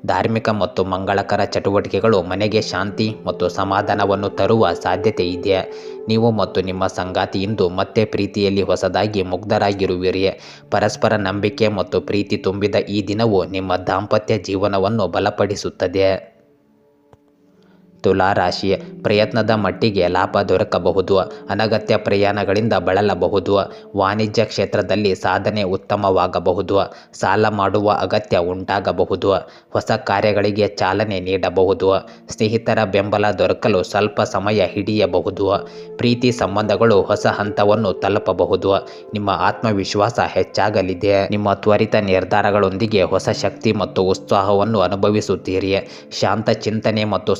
A: ಧಾರ್ಮಿಕ ಮತ್ತು ಮಂಗಳಕರ ಚಟುವಟಿಕೆಗಳು ಮನೆಗೆ ಶಾಂತಿ ಮತ್ತು ಸಮಾಧಾನವನ್ನು ತರುವ ಸಾಧ್ಯತೆ ಇದೆ ನೀವು ಮತ್ತು ನಿಮ್ಮ ಸಂಗಾತಿ ಇಂದು ಮತ್ತೆ ಪ್ರೀತಿಯಲ್ಲಿ ಹೊಸದಾಗಿ ಮುಗ್ಧರಾಗಿರುವಿರಿ. ಪರಸ್ಪರ ನಂಬಿಕೆ ಮತ್ತು ಪ್ರೀತಿ ತುಂಬಿದ ಈ ದಿನವು ನಿಮ್ಮ ದಾಂಪತ್ಯ ಜೀವನವನ್ನು ಬಲಪಡಿಸುತ್ತದೆ. ತುಲಾ ರಾಶಿ ಪ್ರಯತ್ನದ ಮಟ್ಟಿಗೆ ಲಾಭ ದೊರಕಬಹುದು. ಅನಗತ್ಯ ಪ್ರಯಾಣಗಳಿಂದ ಬಳಲಬಹುದು. ವಾಣಿಜ್ಯ ಕ್ಷೇತ್ರದಲ್ಲಿ ಸಾಧನೆ ಉತ್ತಮವಾಗಬಹುದು. ಸಾಲ ಮಾಡುವ ಅಗತ್ಯ ಉಂಟಾಗಬಹುದು. ಹೊಸ ಕಾರ್ಯಗಳಿಗೆ ಚಾಲನೆ ನೀಡಬಹುದು. ಸ್ನೇಹಿತರ ಬೆಂಬಲ ದೊರಕಲು ಸ್ವಲ್ಪ ಸಮಯ ಹಿಡಿಯಬಹುದು. ಪ್ರೀತಿ ಸಂಬಂಧಗಳು ಹೊಸ ಹಂತವನ್ನು ತಲುಪಬಹುದು. ನಿಮ್ಮ ಆತ್ಮವಿಶ್ವಾಸ ಹೆಚ್ಚಾಗಲಿದೆ. ನಿಮ್ಮ ತ್ವರಿತ ನಿರ್ಧಾರಗಳೊಂದಿಗೆ ಹೊಸ ಶಕ್ತಿ ಮತ್ತು ಉತ್ಸಾಹವನ್ನು ಅನುಭವಿಸುತ್ತೀರಿ. ಶಾಂತ ಚಿಂತನೆ ಮತ್ತು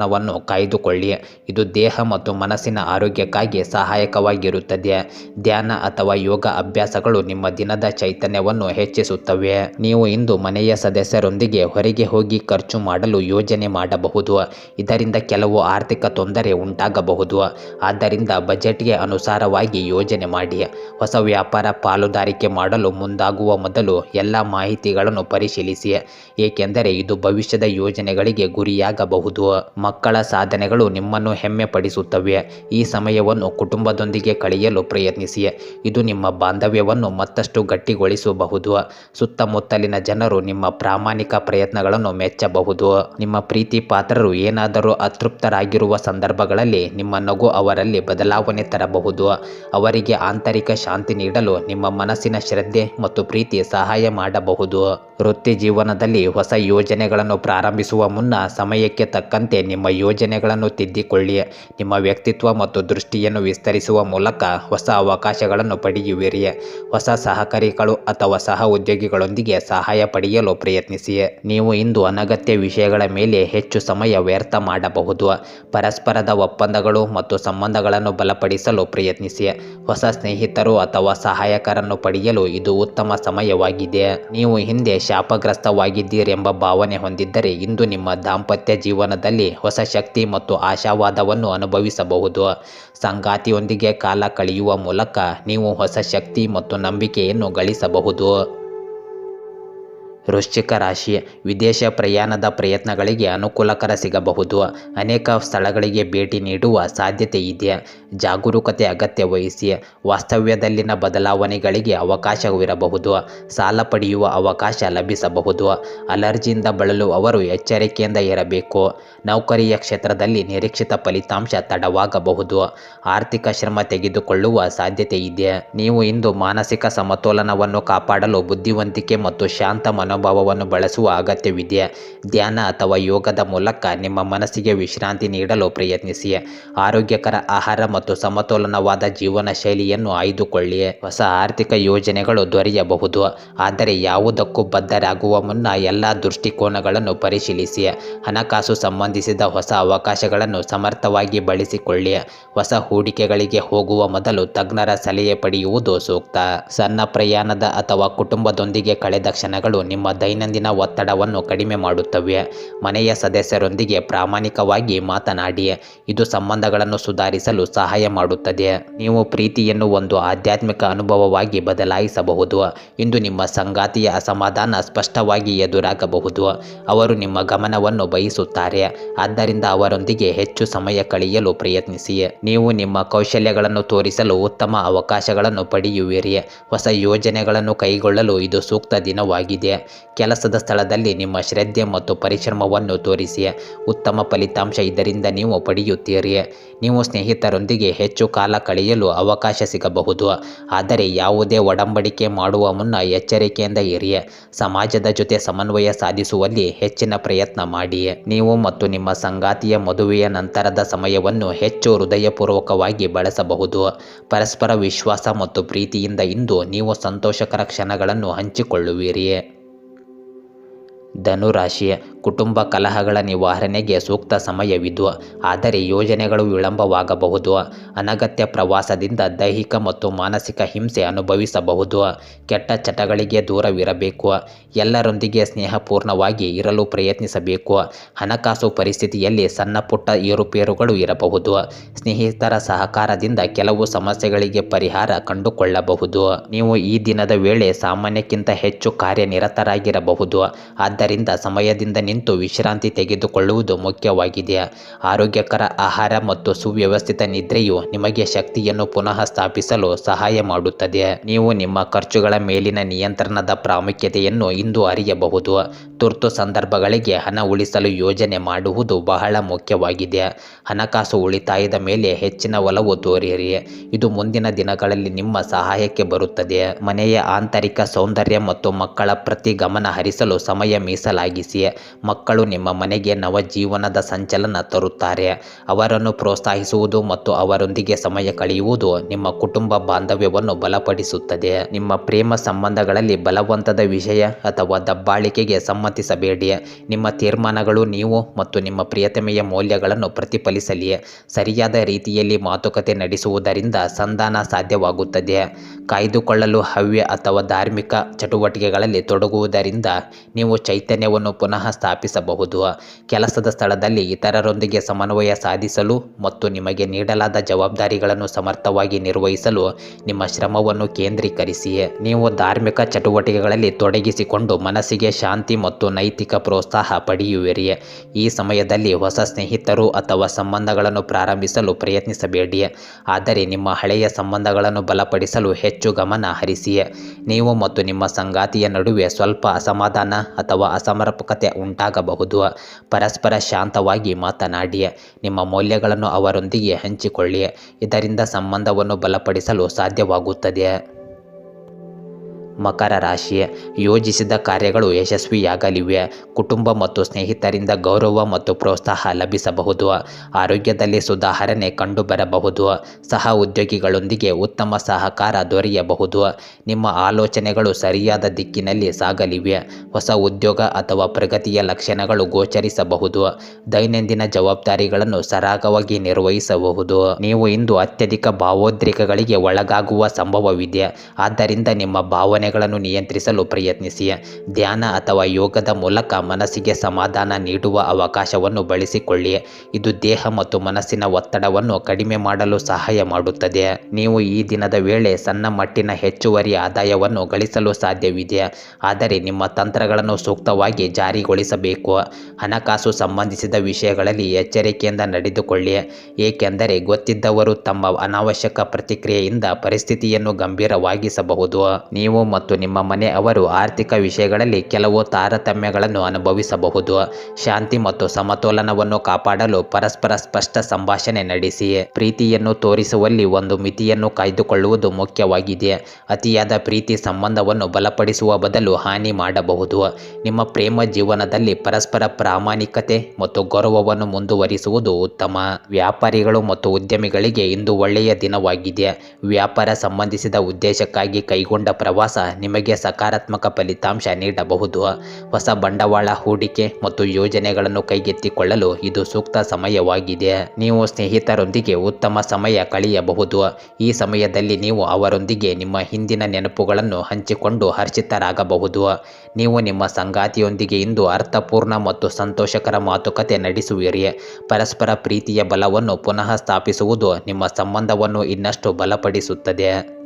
A: ಸಮತೋಲನವನ್ನು ಕಾಯ್ದುಕೊಳ್ಳಿ. ಇದು ದೇಹ ಮತ್ತು ಮನಸ್ಸಿನ ಆರೋಗ್ಯಕ್ಕಾಗಿ ಸಹಾಯಕವಾಗಿರುತ್ತದೆ. ಧ್ಯಾನ ಅಥವಾ ಯೋಗ ಅಭ್ಯಾಸಗಳು ನಿಮ್ಮ ದಿನದ ಚೈತನ್ಯವನ್ನು ಹೆಚ್ಚಿಸುತ್ತವೆ. ನೀವು ಇಂದು ಮನೆಯ ಸದಸ್ಯರೊಂದಿಗೆ ಹೊರಗೆ ಹೋಗಿ ಖರ್ಚು ಮಾಡಲು ಯೋಜನೆ ಮಾಡಬಹುದು. ಇದರಿಂದ ಕೆಲವು ಆರ್ಥಿಕ ತೊಂದರೆ ಉಂಟಾಗಬಹುದು. ಆದ್ದರಿಂದ ಬಜೆಟ್ಗೆ ಅನುಸಾರವಾಗಿ ಯೋಜನೆ ಮಾಡಿ. ಹೊಸ ವ್ಯಾಪಾರ ಪಾಲುದಾರಿಕೆ ಮಾಡಲು ಮುಂದಾಗುವ ಮೊದಲು ಎಲ್ಲ ಮಾಹಿತಿಗಳನ್ನು ಪರಿಶೀಲಿಸಿ. ಏಕೆಂದರೆ ಇದು ಭವಿಷ್ಯದ ಯೋಜನೆಗಳಿಗೆ ಗುರಿಯಾಗಬಹುದು. ಮಕ್ಕಳ ಸಾಧನೆಗಳು ನಿಮ್ಮನ್ನು ಹೆಮ್ಮೆ ಪಡಿಸುತ್ತವೆ ಈ ಸಮಯವನ್ನು ಕುಟುಂಬದೊಂದಿಗೆ ಕಳೆಯಲು ಪ್ರಯತ್ನಿಸಿ. ಇದು ನಿಮ್ಮ ಬಾಂಧವ್ಯವನ್ನು ಮತ್ತಷ್ಟು ಗಟ್ಟಿಗೊಳಿಸಬಹುದು. ಸುತ್ತಮುತ್ತಲಿನ ಜನರು ನಿಮ್ಮ ಪ್ರಾಮಾಣಿಕ ಪ್ರಯತ್ನಗಳನ್ನು ಮೆಚ್ಚಬಹುದು. ನಿಮ್ಮ ಪ್ರೀತಿ ಪಾತ್ರರು ಏನಾದರೂ ಅತೃಪ್ತರಾಗಿರುವ ಸಂದರ್ಭಗಳಲ್ಲಿ ನಿಮ್ಮ ನಗು ಅವರಲ್ಲಿ ಬದಲಾವಣೆ ತರಬಹುದು. ಅವರಿಗೆ ಆಂತರಿಕ ಶಾಂತಿ ನೀಡಲು ನಿಮ್ಮ ಮನಸ್ಸಿನ ಶ್ರದ್ಧೆ ಮತ್ತು ಪ್ರೀತಿ ಸಹಾಯ ಮಾಡಬಹುದು. ವೃತ್ತಿ ಜೀವನದಲ್ಲಿ ಹೊಸ ಯೋಜನೆಗಳನ್ನು ಪ್ರಾರಂಭಿಸುವ ಮುನ್ನ ಸಮಯಕ್ಕೆ ತಕ್ಕಂತೆ ನಿಮ್ಮ ಯೋಜನೆಗಳನ್ನು ತಿದ್ದಿಕೊಳ್ಳಿ. ನಿಮ್ಮ ವ್ಯಕ್ತಿತ್ವ ಮತ್ತು ದೃಷ್ಟಿಯನ್ನು ವಿಸ್ತರಿಸುವ ಮೂಲಕ ಹೊಸ ಅವಕಾಶಗಳನ್ನು ಪಡೆಯುವಿರಿ. ಹೊಸ ಸಹಕಾರಿಗಳು ಅಥವಾ ಸಹ ಉದ್ಯೋಗಿಗಳೊಂದಿಗೆ ಸಹಾಯ ಪಡೆಯಲು ಪ್ರಯತ್ನಿಸಿ. ನೀವು ಇಂದು ಅನಗತ್ಯ ವಿಷಯಗಳ ಮೇಲೆ ಹೆಚ್ಚು ಸಮಯ ವ್ಯರ್ಥ ಮಾಡಬಹುದು. ಪರಸ್ಪರದ ಒಪ್ಪಂದಗಳು ಮತ್ತು ಸಂಬಂಧಗಳನ್ನು ಬಲಪಡಿಸಲು ಪ್ರಯತ್ನಿಸಿ. ಹೊಸ ಸ್ನೇಹಿತರು ಅಥವಾ ಸಹಾಯಕರನ್ನು ಪಡೆಯಲು ಇದು ಉತ್ತಮ ಸಮಯವಾಗಿದೆ. ನೀವು ಹಿಂದೆ ಶಾಪಗ್ರಸ್ತವಾಗಿದ್ದೀರೆಂಬ ಭಾವನೆ ಹೊಂದಿದ್ದರೆ ಇಂದು ನಿಮ್ಮ ದಾಂಪತ್ಯ ಜೀವನದಲ್ಲಿ ಹೊಸ ಶಕ್ತಿ ಮತ್ತು ಆಶಾವಾದವನ್ನು ಅನುಭವಿಸಬಹುದು. ಸಂಗಾತಿಯೊಂದಿಗೆ ಕಾಲ ಕಳೆಯುವ ಮೂಲಕ ನೀವು ಹೊಸ ಶಕ್ತಿ ಮತ್ತು ನಂಬಿಕೆಯನ್ನು ಗಳಿಸಬಹುದು. ವೃಶ್ಚಿಕ ರಾಶಿ ವಿದೇಶ ಪ್ರಯಾಣದ ಪ್ರಯತ್ನಗಳಿಗೆ ಅನುಕೂಲಕರ ಸಿಗಬಹುದು. ಅನೇಕ ಸ್ಥಳಗಳಿಗೆ ಭೇಟಿ ನೀಡುವ ಸಾಧ್ಯತೆ ಇದೆ. ಜಾಗರೂಕತೆ ಅಗತ್ಯ ವಹಿಸಿ ವಾಸ್ತವ್ಯದಲ್ಲಿನ ಬದಲಾವಣೆಗಳಿಗೆ ಅವಕಾಶವಿರಬಹುದು. ಸಾಲ ಪಡೆಯುವ ಅವಕಾಶ ಲಭಿಸಬಹುದು. ಅಲರ್ಜಿಯಿಂದ ಬಳಲುವವರು ಎಚ್ಚರಿಕೆಯಿಂದ ಇರಬೇಕು. ನೌಕರಿಯ ಕ್ಷೇತ್ರದಲ್ಲಿ ನಿರೀಕ್ಷಿತ ಫಲಿತಾಂಶ ತಡವಾಗಬಹುದು. ಆರ್ಥಿಕ ಶ್ರಮ ತೆಗೆದುಕೊಳ್ಳುವ ಸಾಧ್ಯತೆ ಇದೆ. ನೀವು ಇಂದು ಮಾನಸಿಕ ಸಮತೋಲನವನ್ನು ಕಾಪಾಡಲು ಬುದ್ಧಿವಂತಿಕೆ ಮತ್ತು ಶಾಂತ ಮನೋಭಾವವನ್ನು ಬಳಸುವ ಅಗತ್ಯವಿದೆ ಧ್ಯಾನ ಅಥವಾ ಯೋಗದ ಮೂಲಕ ನಿಮ್ಮ ಮನಸ್ಸಿಗೆ ವಿಶ್ರಾಂತಿ ನೀಡಲು ಪ್ರಯತ್ನಿಸಿ ಆರೋಗ್ಯಕರ ಆಹಾರ ಮತ್ತು ಸಮತೋಲನವಾದ ಜೀವನ ಶೈಲಿಯನ್ನು ಆಯ್ದುಕೊಳ್ಳಿ ಹೊಸ ಆರ್ಥಿಕ ಯೋಜನೆಗಳು ದೊರೆಯಬಹುದು. ಆದರೆ ಯಾವುದಕ್ಕೂ ಬದ್ಧರಾಗುವ ಮುನ್ನ ಎಲ್ಲ ದೃಷ್ಟಿಕೋನಗಳನ್ನು ಪರಿಶೀಲಿಸಿ ಹಣಕಾಸು ಸಂಬಂಧಿಸಿದ ಹೊಸ ಅವಕಾಶಗಳನ್ನು ಸಮರ್ಥವಾಗಿ ಬಳಸಿಕೊಳ್ಳಿ ಹೊಸ ಹೂಡಿಕೆಗಳಿಗೆ ಹೋಗುವ ಮೊದಲು ತಜ್ಞರ ಸಲಹೆ ಪಡೆಯುವುದು ಸೂಕ್ತ. ಸಣ್ಣ ಪ್ರಯಾಣದ ಅಥವಾ ಕುಟುಂಬದೊಂದಿಗೆ ಕಳೆದ ಕ್ಷಣಗಳು ನಿಮ್ಮ ದೈನಂದಿನ ಒತ್ತಡವನ್ನು ಕಡಿಮೆ ಮಾಡುತ್ತವೆ. ಮನೆಯ ಸದಸ್ಯರೊಂದಿಗೆ ಪ್ರಾಮಾಣಿಕವಾಗಿ ಮಾತನಾಡಿ, ಇದು ಸಂಬಂಧಗಳನ್ನು ಸುಧಾರಿಸಲು ಸಹಾಯ ಮಾಡುತ್ತದೆ. ನೀವು ಪ್ರೀತಿಯನ್ನು ಒಂದು ಆಧ್ಯಾತ್ಮಿಕ ಅನುಭವವಾಗಿ ಬದಲಾಯಿಸಬಹುದು. ಇಂದು ನಿಮ್ಮ ಸಂಗಾತಿಯ ಅಸಮಾಧಾನ ಸ್ಪಷ್ಟವಾಗಿ ಎದುರಾಗಬಹುದು. ಅವರು ನಿಮ್ಮ ಗಮನವನ್ನು ಬಯಸುತ್ತಾರೆ. ಆದ್ದರಿಂದ ಅವರೊಂದಿಗೆ ಹೆಚ್ಚು ಸಮಯ ಕಳೆಯಲು ಪ್ರಯತ್ನಿಸಿ. ನೀವು ನಿಮ್ಮ ಕೌಶಲ್ಯಗಳನ್ನು ತೋರಿಸಲು ಉತ್ತಮ ಅವಕಾಶಗಳನ್ನು ಪಡೆಯುವಿರಿ. ಹೊಸ ಯೋಜನೆಗಳನ್ನು ಕೈಗೊಳ್ಳಲು ಇದು ಸೂಕ್ತ ದಿನವಾಗಿದೆ. ಕೆಲಸದ ಸ್ಥಳದಲ್ಲಿ ನಿಮ್ಮ ಶ್ರದ್ಧೆ ಮತ್ತು ಪರಿಶ್ರಮವನ್ನು ತೋರಿಸಿ. ಉತ್ತಮ ಫಲಿತಾಂಶ ಇದರಿಂದ ನೀವು ಪಡೆಯುತ್ತೀರಿ. ನೀವು ಸ್ನೇಹಿತರೊಂದಿಗೆ ಹೆಚ್ಚು ಕಾಲ ಕಳೆಯಲು ಅವಕಾಶ ಸಿಗಬಹುದು. ಆದರೆ ಯಾವುದೇ ಒಡಂಬಡಿಕೆ ಮಾಡುವ ಮುನ್ನ ಎಚ್ಚರಿಕೆಯಿಂದ ಇರಿ. ಸಮಾಜದ ಜೊತೆ ಸಮನ್ವಯ ಸಾಧಿಸುವಲ್ಲಿ ಹೆಚ್ಚಿನ ಪ್ರಯತ್ನ ಮಾಡಿ. ನೀವು ಮತ್ತು ನಿಮ್ಮ ಸಂಗಾತಿಯ ಮದುವೆಯ ನಂತರದ ಸಮಯವನ್ನು ಹೆಚ್ಚು ಹೃದಯಪೂರ್ವಕವಾಗಿ ಬಳಸಬಹುದು. ಪರಸ್ಪರ ವಿಶ್ವಾಸ ಮತ್ತು ಪ್ರೀತಿಯಿಂದ ಇಂದು ನೀವು ಸಂತೋಷಕರ ಕ್ಷಣಗಳನ್ನು ಹಂಚಿಕೊಳ್ಳುವಿರಿ. ಧನುರಾಶಿ ಕುಟುಂಬ ಕಲಹಗಳ ನಿವಾರಣೆಗೆ ಸೂಕ್ತ ಸಮಯವಿದು. ಆದರೆ ಯೋಜನೆಗಳು ವಿಳಂಬವಾಗಬಹುದು. ಅನಗತ್ಯ ಪ್ರವಾಸದಿಂದ ದೈಹಿಕ ಮತ್ತು ಮಾನಸಿಕ ಹಿಂಸೆ ಅನುಭವಿಸಬಹುದು. ಕೆಟ್ಟ ಚಟಗಳಿಗೆ ದೂರವಿರಬೇಕು. ಎಲ್ಲರೊಂದಿಗೆ ಸ್ನೇಹಪೂರ್ಣವಾಗಿ ಇರಲು ಪ್ರಯತ್ನಿಸಬೇಕು. ಹಣಕಾಸು ಪರಿಸ್ಥಿತಿಯಲ್ಲಿ ಸಣ್ಣ ಪುಟ್ಟ ಏರುಪೇರುಗಳು ಇರಬಹುದು. ಸ್ನೇಹಿತರ ಸಹಕಾರದಿಂದ ಕೆಲವು ಸಮಸ್ಯೆಗಳಿಗೆ ಪರಿಹಾರ ಕಂಡುಕೊಳ್ಳಬಹುದು. ನೀವು ಈ ದಿನದ ವೇಳೆ ಸಾಮಾನ್ಯಕ್ಕಿಂತ ಹೆಚ್ಚು ಕಾರ್ಯನಿರತರಾಗಿರಬಹುದು. ಆದ್ದರಿಂದ ಸಮಯದಿಂದ ನಿಂತು ವಿಶ್ರಾಂತಿ ತೆಗೆದುಕೊಳ್ಳುವುದು ಮುಖ್ಯವಾಗಿದೆ. ಆರೋಗ್ಯಕರ ಆಹಾರ ಮತ್ತು ಸುವ್ಯವಸ್ಥಿತ ನಿದ್ರೆಯು ನಿಮಗೆ ಶಕ್ತಿಯನ್ನು ಪುನಃ ಸ್ಥಾಪಿಸಲು ಸಹಾಯ ಮಾಡುತ್ತದೆ. ನೀವು ನಿಮ್ಮ ಖರ್ಚುಗಳ ಮೇಲಿನ ನಿಯಂತ್ರಣದ ಪ್ರಾಮುಖ್ಯತೆಯನ್ನು ಇಂದು ಅರಿಯಬಹುದು. ತುರ್ತು ಸಂದರ್ಭಗಳಿಗೆ ಹಣ ಉಳಿಸಲು ಯೋಜನೆ ಮಾಡುವುದು ಬಹಳ ಮುಖ್ಯವಾಗಿದೆ. ಹಣಕಾಸು ಉಳಿತಾಯದ ಮೇಲೆ ಹೆಚ್ಚಿನ ಒಲವು ತೋರಿರಿ. ಇದು ಮುಂದಿನ ದಿನಗಳಲ್ಲಿ ನಿಮ್ಮ ಸಹಾಯಕ್ಕೆ ಬರುತ್ತದೆ. ಮನೆಯ ಆಂತರಿಕ ಸೌಂದರ್ಯ ಮತ್ತು ಮಕ್ಕಳ ಪ್ರತಿ ಗಮನ ಹರಿಸಲು ಸಮಯ ಮೀಸಲಾಗಿಸಿ ಮಕ್ಕಳು ನಿಮ್ಮ ಮನೆಗೆ ನವಜೀವನದ ಸಂಚಲನ ತರುತ್ತಾರೆ. ಅವರನ್ನು ಪ್ರೋತ್ಸಾಹಿಸುವುದು ಮತ್ತು ಅವರೊಂದಿಗೆ ಸಮಯ ಕಳೆಯುವುದು ನಿಮ್ಮ ಕುಟುಂಬ ಬಾಂಧವ್ಯವನ್ನು ಬಲಪಡಿಸುತ್ತದೆ. ನಿಮ್ಮ ಪ್ರೇಮ ಸಂಬಂಧಗಳಲ್ಲಿ ಬಲವಂತದ ವಿಷಯ ಅಥವಾ ದಬ್ಬಾಳಿಕೆಗೆ ಸಮ್ಮತಿಸಬೇಡಿ. ನಿಮ್ಮ ತೀರ್ಮಾನಗಳು ನೀವು ಮತ್ತು ನಿಮ್ಮ ಪ್ರಿಯತಮೆಯ ಮೌಲ್ಯಗಳನ್ನು ಪ್ರತಿಫಲಿಸಲಿ. ಸರಿಯಾದ ರೀತಿಯಲ್ಲಿ ಮಾತುಕತೆ ನಡೆಸುವುದರಿಂದ ಸಂಧಾನ ಸಾಧ್ಯವಾಗುತ್ತದೆ. ಕಾಯ್ದುಕೊಳ್ಳಲು ಹವ್ಯ ಅಥವಾ ಧಾರ್ಮಿಕ ಚಟುವಟಿಕೆಗಳಲ್ಲಿ ತೊಡಗುವುದರಿಂದ ನೀವು ಚೈತನ್ಯವನ್ನು ಪುನಃ ಸ್ಥಾಪಿಸಬಹುದು. ಕೆಲಸದ ಸ್ಥಳದಲ್ಲಿ ಇತರರೊಂದಿಗೆ ಸಮನ್ವಯ ಸಾಧಿಸಲು ಮತ್ತು ನಿಮಗೆ ನೀಡಲಾದ ಜವಾಬ್ದಾರಿಗಳನ್ನು ಸಮರ್ಥವಾಗಿ ನಿರ್ವಹಿಸಲು ನಿಮ್ಮ ಶ್ರಮವನ್ನು ಕೇಂದ್ರೀಕರಿಸಿ. ನೀವು ಧಾರ್ಮಿಕ ಚಟುವಟಿಕೆಗಳಲ್ಲಿ ತೊಡಗಿಸಿಕೊಂಡು ಮನಸ್ಸಿಗೆ ಶಾಂತಿ ಮತ್ತು ನೈತಿಕ ಪ್ರೋತ್ಸಾಹ ಪಡೆಯುವಿರಿ. ಈ ಸಮಯದಲ್ಲಿ ಹೊಸ ಸ್ನೇಹಿತರು ಅಥವಾ ಸಂಬಂಧಗಳನ್ನು ಪ್ರಾರಂಭಿಸಲು ಪ್ರಯತ್ನಿಸಬೇಡಿ. ಆದರೆ ನಿಮ್ಮ ಹಳೆಯ ಸಂಬಂಧಗಳನ್ನು ಬಲಪಡಿಸಲು ಹೆಚ್ಚು ಗಮನ ಹರಿಸಿ. ನೀವು ಮತ್ತು ನಿಮ್ಮ ಸಂಗಾತಿಯ ನಡುವೆ ಸ್ವಲ್ಪ ಅಸಮಾಧಾನ ಅಥವಾ ಅಸಮರ್ಪಕತೆ ಉಂಟಾಗಬಹುದು. ಪರಸ್ಪರ ಶಾಂತವಾಗಿ ಮಾತನಾಡಿ ನಿಮ್ಮ ಮೌಲ್ಯಗಳನ್ನು ಅವರೊಂದಿಗೆ ಹಂಚಿಕೊಳ್ಳಿ. ಇದರಿಂದ ಸಂಬಂಧವನ್ನು ಬಲಪಡಿಸಲು ಸಾಧ್ಯವಾಗುತ್ತದೆ. ಮಕರ ರಾಶಿ. ಯೋಜಿಸಿದ ಕಾರ್ಯಗಳು ಯಶಸ್ವಿಯಾಗಲಿವೆ. ಕುಟುಂಬ ಮತ್ತು ಸ್ನೇಹಿತರಿಂದ ಗೌರವ ಮತ್ತು ಪ್ರೋತ್ಸಾಹ ಲಭಿಸಬಹುದು. ಆರೋಗ್ಯದಲ್ಲಿ ಸುಧಾರಣೆ ಕಂಡುಬರಬಹುದು. ಸಹ ಉದ್ಯೋಗಿಗಳೊಂದಿಗೆ ಉತ್ತಮ ಸಹಕಾರ ದೊರೆಯಬಹುದು. ನಿಮ್ಮ ಆಲೋಚನೆಗಳು ಸರಿಯಾದ ದಿಕ್ಕಿನಲ್ಲಿ ಸಾಗಲಿವೆ. ಹೊಸ ಉದ್ಯೋಗ ಅಥವಾ ಪ್ರಗತಿಯ ಲಕ್ಷಣಗಳು ಗೋಚರಿಸಬಹುದು. ದೈನಂದಿನ ಜವಾಬ್ದಾರಿಗಳನ್ನು ಸರಾಗವಾಗಿ ನಿರ್ವಹಿಸಬಹುದು. ನೀವು ಇಂದು ಅತ್ಯಧಿಕ ಭಾವೋದ್ರೇಕಗಳಿಗೆ ಒಳಗಾಗುವ ಸಂಭವವಿದೆ. ಆದ್ದರಿಂದ ನಿಮ್ಮ ಭಾವನೆಗಳನ್ನು ನಿಯಂತ್ರಿಸಲು ಪ್ರಯತ್ನಿಸಿ. ಧ್ಯಾನ ಅಥವಾ ಯೋಗದ ಮೂಲಕ ಮನಸ್ಸಿಗೆ ಸಮಾಧಾನ ನೀಡುವ ಅವಕಾಶವನ್ನು ಬಳಸಿಕೊಳ್ಳಿ. ಇದು ದೇಹ ಮತ್ತು ಮನಸ್ಸಿನ ಒತ್ತಡವನ್ನು ಕಡಿಮೆ ಮಾಡಲು ಸಹಾಯ ಮಾಡುತ್ತದೆ. ನೀವು ಈ ದಿನದ ವೇಳೆ ಸಣ್ಣ ಮಟ್ಟಿನ ಹೆಚ್ಚುವರಿ ಆದಾಯವನ್ನು ಗಳಿಸಲು ಸಾಧ್ಯವಿದೆ. ಆದರೆ ನಿಮ್ಮ ತಂತ್ರಗಳನ್ನು ಸೂಕ್ತವಾಗಿ ಜಾರಿಗೊಳಿಸಬೇಕು. ಹಣಕಾಸು ಸಂಬಂಧಿಸಿದ ವಿಷಯಗಳಲ್ಲಿ ಎಚ್ಚರಿಕೆಯಿಂದ ನಡೆದುಕೊಳ್ಳಿ. ಏಕೆಂದರೆ ಗೊತ್ತಿದ್ದವರು ತಮ್ಮ ಅನಾವಶ್ಯಕ ಪ್ರತಿಕ್ರಿಯೆಯಿಂದ ಪರಿಸ್ಥಿತಿಯನ್ನು ಗಂಭೀರವಾಗಿಸಬಹುದು. ನೀವು ಮತ್ತು ನಿಮ್ಮ ಮನೆ ಅವರು ಆರ್ಥಿಕ ವಿಷಯಗಳಲ್ಲಿ ಕೆಲವು ತಾರತಮ್ಯಗಳನ್ನು ಅನುಭವಿಸಬಹುದು. ಶಾಂತಿ ಮತ್ತು ಸಮತೋಲನವನ್ನು ಕಾಪಾಡಲು ಪರಸ್ಪರ ಸ್ಪಷ್ಟ ಸಂಭಾಷಣೆ ನಡೆಸಿ. ಪ್ರೀತಿಯನ್ನು ತೋರಿಸುವಲ್ಲಿ ಒಂದು ಮಿತಿಯನ್ನು ಕಾಯ್ದುಕೊಳ್ಳುವುದು ಮುಖ್ಯವಾಗಿದೆ. ಅತಿಯಾದ ಪ್ರೀತಿ ಸಂಬಂಧವನ್ನು ಬಲಪಡಿಸುವ ಬದಲು ಹಾನಿ ಮಾಡಬಹುದು. ನಿಮ್ಮ ಪ್ರೇಮ ಜೀವನದಲ್ಲಿ ಪರಸ್ಪರ ಪ್ರಾಮಾಣಿಕತೆ ಮತ್ತು ಗೌರವವನ್ನು ಮುಂದುವರಿಸುವುದು ಉತ್ತಮ. ವ್ಯಾಪಾರಿಗಳು ಮತ್ತು ಉದ್ಯಮಿಗಳಿಗೆ ಇಂದು ಒಳ್ಳೆಯ ದಿನವಾಗಿದೆ. ವ್ಯಾಪಾರ ಸಂಬಂಧಿಸಿದ ಉದ್ದೇಶಕ್ಕಾಗಿ ಕೈಗೊಂಡ ಪ್ರವಾಸ ನಿಮಗೆ ಸಕಾರಾತ್ಮಕ ಫಲಿತಾಂಶ ನೀಡಬಹುದು. ಹೊಸ ಬಂಡವಾಳ ಹೂಡಿಕೆ ಮತ್ತು ಯೋಜನೆಗಳನ್ನು ಕೈಗೆತ್ತಿಕೊಳ್ಳಲು ಇದು ಸೂಕ್ತ ಸಮಯವಾಗಿದೆ. ನೀವು ಸ್ನೇಹಿತರೊಂದಿಗೆ ಉತ್ತಮ ಸಮಯ ಕಳೆಯಬಹುದು. ಈ ಸಮಯದಲ್ಲಿ ನೀವು ಅವರೊಂದಿಗೆ ನಿಮ್ಮ ಹಿಂದಿನ ನೆನಪುಗಳನ್ನು ಹಂಚಿಕೊಂಡು ಹರ್ಷಿತರಾಗಬಹುದು. ನೀವು ನಿಮ್ಮ ಸಂಗಾತಿಯೊಂದಿಗೆ ಇಂದು ಅರ್ಥಪೂರ್ಣ ಮತ್ತು ಸಂತೋಷಕರ ಮಾತುಕತೆ ನಡೆಸುವಿರಿ. ಪರಸ್ಪರ ಪ್ರೀತಿಯ ಬಲವನ್ನು ಪುನಃ ಸ್ಥಾಪಿಸುವುದು ನಿಮ್ಮ ಸಂಬಂಧವನ್ನು ಇನ್ನಷ್ಟು ಬಲಪಡಿಸುತ್ತದೆ.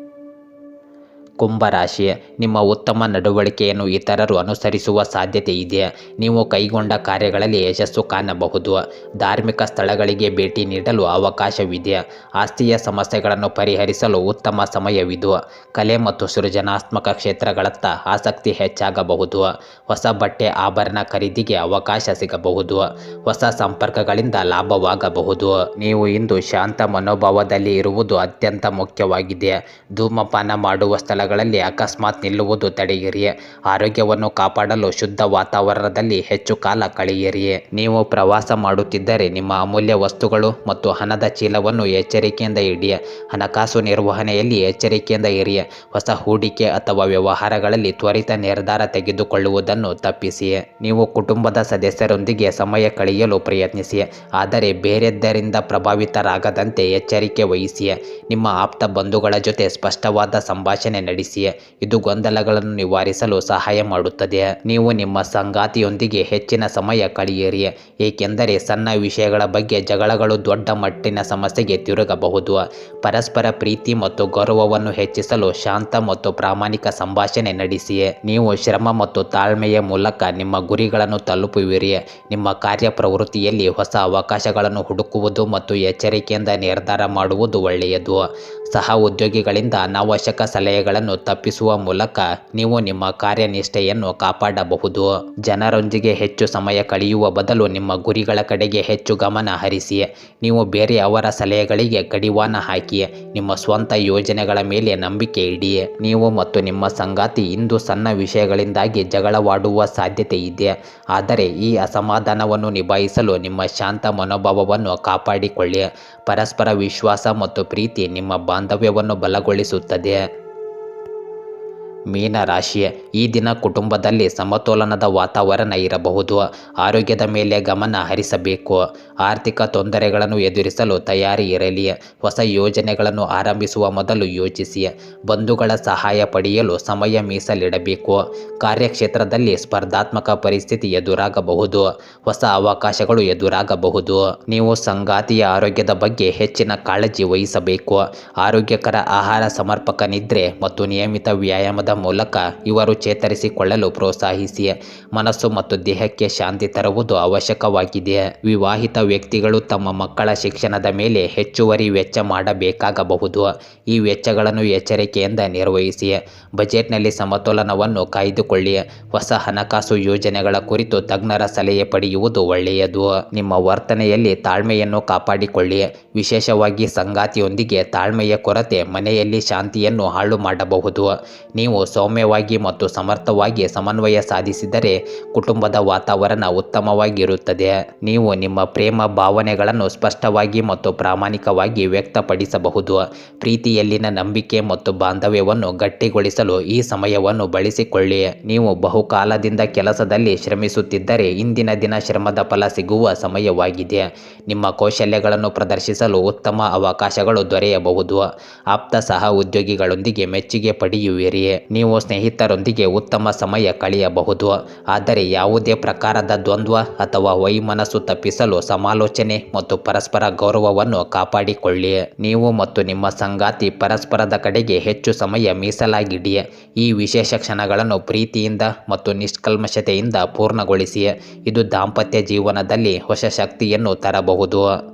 A: ಕುಂಭರಾಶಿ. ನಿಮ್ಮ ಉತ್ತಮ ನಡವಳಿಕೆಯನ್ನು ಇತರರು ಅನುಸರಿಸುವ ಸಾಧ್ಯತೆ ಇದೆ. ನೀವು ಕೈಗೊಂಡ ಕಾರ್ಯಗಳಲ್ಲಿ ಯಶಸ್ಸು ಕಾಣಬಹುದು. ಧಾರ್ಮಿಕ ಸ್ಥಳಗಳಿಗೆ ಭೇಟಿ ನೀಡಲು ಅವಕಾಶವಿದೆ. ಆಸ್ತಿಯ ಸಮಸ್ಯೆಗಳನ್ನು ಪರಿಹರಿಸಲು ಉತ್ತಮ ಸಮಯವಿದು. ಕಲೆ ಮತ್ತು ಸೃಜನಾತ್ಮಕ ಕ್ಷೇತ್ರಗಳತ್ತ ಆಸಕ್ತಿ ಹೆಚ್ಚಾಗಬಹುದು. ಹೊಸ ಬಟ್ಟೆ, ಆಭರಣ ಖರೀದಿಗೆ ಅವಕಾಶ ಸಿಗಬಹುದು. ಹೊಸ ಸಂಪರ್ಕಗಳಿಂದ ಲಾಭವಾಗಬಹುದು. ನೀವು ಇಂದು ಶಾಂತ ಮನೋಭಾವದಲ್ಲಿ ಇರುವುದು ಅತ್ಯಂತ ಮುಖ್ಯವಾಗಿದೆ. ಧೂಮಪಾನ ಮಾಡುವ ಸ್ಥಳಗಳಲ್ಲಿ ಅಕಸ್ಮಾತ್ ನಿಲ್ಲುವುದು ತಡೆಯಿರಿ. ಆರೋಗ್ಯವನ್ನು ಕಾಪಾಡಲು ಶುದ್ಧ ವಾತಾವರಣದಲ್ಲಿ ಹೆಚ್ಚು ಕಾಲ ಕಳೆಯಿರಿ. ನೀವು ಪ್ರವಾಸ ಮಾಡುತ್ತಿದ್ದರೆ ನಿಮ್ಮ ಅಮೂಲ್ಯ ವಸ್ತುಗಳು ಮತ್ತು ಹಣದ ಚೀಲವನ್ನು ಎಚ್ಚರಿಕೆಯಿಂದ ಇಡಿ. ಹಣಕಾಸು ನಿರ್ವಹಣೆಯಲ್ಲಿ ಎಚ್ಚರಿಕೆಯಿಂದ ಇರಿ. ಹೊಸ ಹೂಡಿಕೆ ಅಥವಾ ವ್ಯವಹಾರಗಳಲ್ಲಿ ತ್ವರಿತ ನಿರ್ಧಾರ ತೆಗೆದುಕೊಳ್ಳುವುದನ್ನು ತಪ್ಪಿಸಿ. ನೀವು ಕುಟುಂಬದ ಸದಸ್ಯರೊಂದಿಗೆ ಸಮಯ ಕಳೆಯಲು ಪ್ರಯತ್ನಿಸಿ. ಆದರೆ ಬೇರೆದ್ದರಿಂದ ಪ್ರಭಾವಿತರಾಗದಂತೆ ಎಚ್ಚರಿಕೆ ವಹಿಸಿ. ನಿಮ್ಮ ಆಪ್ತ ಬಂಧುಗಳ ಜೊತೆ ಸ್ಪಷ್ಟವಾದ ಸಂಭಾಷಣೆ ನಡೆಸಿ ಇದು ಗೊಂದಲಗಳನ್ನು ನಿವಾರಿಸಲು ಸಹಾಯ ಮಾಡುತ್ತದೆ. ನೀವು ನಿಮ್ಮ ಸಂಗಾತಿಯೊಂದಿಗೆ ಹೆಚ್ಚಿನ ಸಮಯ ಕಳೆಯಿರಿ. ಏಕೆಂದರೆ ಸಣ್ಣ ವಿಷಯಗಳ ಬಗ್ಗೆ ಜಗಳಗಳು ದೊಡ್ಡ ಮಟ್ಟಿನ ಸಮಸ್ಯೆಗೆ ತಿರುಗಬಹುದು. ಪರಸ್ಪರ ಪ್ರೀತಿ ಮತ್ತು ಗೌರವವನ್ನು ಹೆಚ್ಚಿಸಲು ಶಾಂತ ಮತ್ತು ಪ್ರಾಮಾಣಿಕ ಸಂಭಾಷಣೆ ನಡೆಸಿ. ನೀವು ಶ್ರಮ ಮತ್ತು ತಾಳ್ಮೆಯ ಮೂಲಕ ನಿಮ್ಮ ಗುರಿಗಳನ್ನು ತಲುಪುವಿರಿ. ನಿಮ್ಮ ಕಾರ್ಯಪ್ರವೃತ್ತಿಯಲ್ಲಿ ಹೊಸ ಅವಕಾಶಗಳನ್ನು ಹುಡುಕುವುದು ಮತ್ತು ಎಚ್ಚರಿಕೆಯಿಂದ ನಿರ್ಧಾರ ಮಾಡುವುದು ಒಳ್ಳೆಯದು. ಸಹ ಉದ್ಯೋಗಿಗಳಿಂದ ಅನಾವಶ್ಯಕ ಸಲಹೆಗಳನ್ನು ತಪ್ಪಿಸುವ ಮೂಲಕ ನೀವು ನಿಮ್ಮ ಕಾರ್ಯನಿಷ್ಠೆಯನ್ನು ಕಾಪಾಡಬಹುದು. ಜನರೊಂದಿಗೆ ಹೆಚ್ಚು ಸಮಯ ಕಳೆಯುವ ಬದಲು ನಿಮ್ಮ ಗುರಿಗಳ ಕಡೆಗೆ ಹೆಚ್ಚು ಗಮನ ಹರಿಸಿ. ನೀವು ಬೇರೆಯವರ ಸಲಹೆಗಳಿಗೆ ಕಡಿವಾಣ ಹಾಕಿ. ನಿಮ್ಮ ಸ್ವಂತ ಯೋಜನೆಗಳ ಮೇಲೆ ನಂಬಿಕೆ ಇಡಿ. ನೀವು ಮತ್ತು ನಿಮ್ಮ ಸಂಗಾತಿ ಇಂದು ಸಣ್ಣ ವಿಷಯಗಳಿಂದಾಗಿ ಜಗಳವಾಡುವ ಸಾಧ್ಯತೆ ಇದೆ. ಆದರೆ ಈ ಅಸಮಾಧಾನವನ್ನು ನಿಭಾಯಿಸಲು ನಿಮ್ಮ ಶಾಂತ ಮನೋಭಾವವನ್ನು ಕಾಪಾಡಿಕೊಳ್ಳಿ. ಪರಸ್ಪರ ವಿಶ್ವಾಸ ಮತ್ತು ಪ್ರೀತಿ ನಿಮ್ಮ ಬಾಂಧವ್ಯವನ್ನು ಬಲಗೊಳಿಸುತ್ತದೆ. ಮೀನರಾಶಿ ಈ ದಿನ ಕುಟುಂಬದಲ್ಲಿ ಸಮತೋಲನದ ವಾತಾವರಣ ಇರಬಹುದು. ಆರೋಗ್ಯದ ಮೇಲೆ ಗಮನ ಹರಿಸಬೇಕು. ಆರ್ಥಿಕ ತೊಂದರೆಗಳನ್ನು ಎದುರಿಸಲು ತಯಾರಿ ಇರಲಿ. ಹೊಸ ಯೋಜನೆಗಳನ್ನು ಆರಂಭಿಸುವ ಮೊದಲು ಯೋಚಿಸಿ. ಬಂಧುಗಳ ಸಹಾಯ ಪಡೆಯಲು ಸಮಯ ಮೀಸಲಿಡಬೇಕು. ಕಾರ್ಯಕ್ಷೇತ್ರದಲ್ಲಿ ಸ್ಪರ್ಧಾತ್ಮಕ ಪರಿಸ್ಥಿತಿ ಎದುರಾಗಬಹುದು. ಹೊಸ ಅವಕಾಶಗಳು ಎದುರಾಗಬಹುದು. ನೀವು ಸಂಗಾತಿಯ ಆರೋಗ್ಯದ ಬಗ್ಗೆ ಹೆಚ್ಚಿನ ಕಾಳಜಿ ವಹಿಸಬೇಕು. ಆರೋಗ್ಯಕರ ಆಹಾರ ಸಮರ್ಪಕ ನಿದ್ರೆ ಮತ್ತು ನಿಯಮಿತ ವ್ಯಾಯಾಮದ ಮೂಲಕ ಇವರು ಚೇತರಿಸಿಕೊಳ್ಳಲು ಪ್ರೋತ್ಸಾಹಿಸಿ ಮನಸ್ಸು ಮತ್ತು ದೇಹಕ್ಕೆ ಶಾಂತಿ ತರುವುದು ಅವಶ್ಯಕವಾಗಿದೆ. ವಿವಾಹಿತ ವ್ಯಕ್ತಿಗಳು ತಮ್ಮ ಮಕ್ಕಳ ಶಿಕ್ಷಣದ ಮೇಲೆ ಹೆಚ್ಚುವರಿ ವೆಚ್ಚ ಮಾಡಬೇಕಾಗಬಹುದು. ಈ ವೆಚ್ಚಗಳನ್ನು ಎಚ್ಚರಿಕೆಯಿಂದ ನಿರ್ವಹಿಸಿ, ಬಜೆಟ್ನಲ್ಲಿ ಸಮತೋಲನವನ್ನು ಕಾಯ್ದುಕೊಳ್ಳಿ. ಹೊಸ ಹಣಕಾಸು ಯೋಜನೆಗಳ ಕುರಿತು ತಜ್ಞರ ಸಲಹೆ ಪಡೆಯುವುದು ಒಳ್ಳೆಯದು. ನಿಮ್ಮ ವರ್ತನೆಯಲ್ಲಿ ತಾಳ್ಮೆಯನ್ನು ಕಾಪಾಡಿಕೊಳ್ಳಿ. ವಿಶೇಷವಾಗಿ ಸಂಗಾತಿಯೊಂದಿಗೆ ತಾಳ್ಮೆಯ ಕೊರತೆ ಮನೆಯಲ್ಲಿ ಶಾಂತಿಯನ್ನು ಹಾಳು ಮಾಡಬಹುದು. ನೀವು ಸೌಮ್ಯವಾಗಿ ಮತ್ತು ಸಮರ್ಥವಾಗಿ ಸಮನ್ವಯ ಸಾಧಿಸಿದರೆ ಕುಟುಂಬದ ವಾತಾವರಣ ಉತ್ತಮವಾಗಿರುತ್ತದೆ. ನೀವು ನಿಮ್ಮ ಪ್ರೇಮ ಭಾವನೆಗಳನ್ನು ಸ್ಪಷ್ಟವಾಗಿ ಮತ್ತು ಪ್ರಾಮಾಣಿಕವಾಗಿ ವ್ಯಕ್ತಪಡಿಸಬಹುದು. ಪ್ರೀತಿಯಲ್ಲಿನ ನಂಬಿಕೆ ಮತ್ತು ಬಾಂಧವ್ಯವನ್ನು ಗಟ್ಟಿಗೊಳಿಸಲು ಈ ಸಮಯವನ್ನು ಬಳಸಿಕೊಳ್ಳಿ. ನೀವು ಬಹುಕಾಲದಿಂದ ಕೆಲಸದಲ್ಲಿ ಶ್ರಮಿಸುತ್ತಿದ್ದರೆ ಇಂದಿನ ದಿನ ಶ್ರಮದ ಫಲ ಸಿಗುವ ಸಮಯವಾಗಿದೆ. ನಿಮ್ಮ ಕೌಶಲ್ಯಗಳನ್ನು ಪ್ರದರ್ಶಿಸಲು ಉತ್ತಮ ಅವಕಾಶಗಳು ದೊರೆಯಬಹುದು. ಆಪ್ತ ಸಹ ಉದ್ಯೋಗಿಗಳೊಂದಿಗೆ ಮೆಚ್ಚುಗೆ ಪಡೆಯುವಿರಿ. ನೀವು ಸ್ನೇಹಿತರೊಂದಿಗೆ ಉತ್ತಮ ಸಮಯ ಕಳೆಯಬಹುದು. ಆದರೆ ಯಾವುದೇ ಪ್ರಕಾರದ ದ್ವಂದ್ವ ಅಥವಾ ವೈಮನಸ್ಸು ತಪ್ಪಿಸಲು ಸಮಾಲೋಚನೆ ಮತ್ತು ಪರಸ್ಪರ ಗೌರವವನ್ನು ಕಾಪಾಡಿಕೊಳ್ಳಿ. ನೀವು ಮತ್ತು ನಿಮ್ಮ ಸಂಗಾತಿ ಪರಸ್ಪರದ ಕಡೆಗೆ ಹೆಚ್ಚು ಸಮಯ ಮೀಸಲಾಗಿಡಿ. ಈ ವಿಶೇಷ ಕ್ಷಣಗಳನ್ನು ಪ್ರೀತಿಯಿಂದ ಮತ್ತು ನಿಷ್ಕಲ್ಮಶತೆಯಿಂದ ಪೂರ್ಣಗೊಳಿಸಿ. ಇದು ದಾಂಪತ್ಯ ಜೀವನದಲ್ಲಿ ಹೊಸ ಶಕ್ತಿಯನ್ನು ತರಬಹುದು.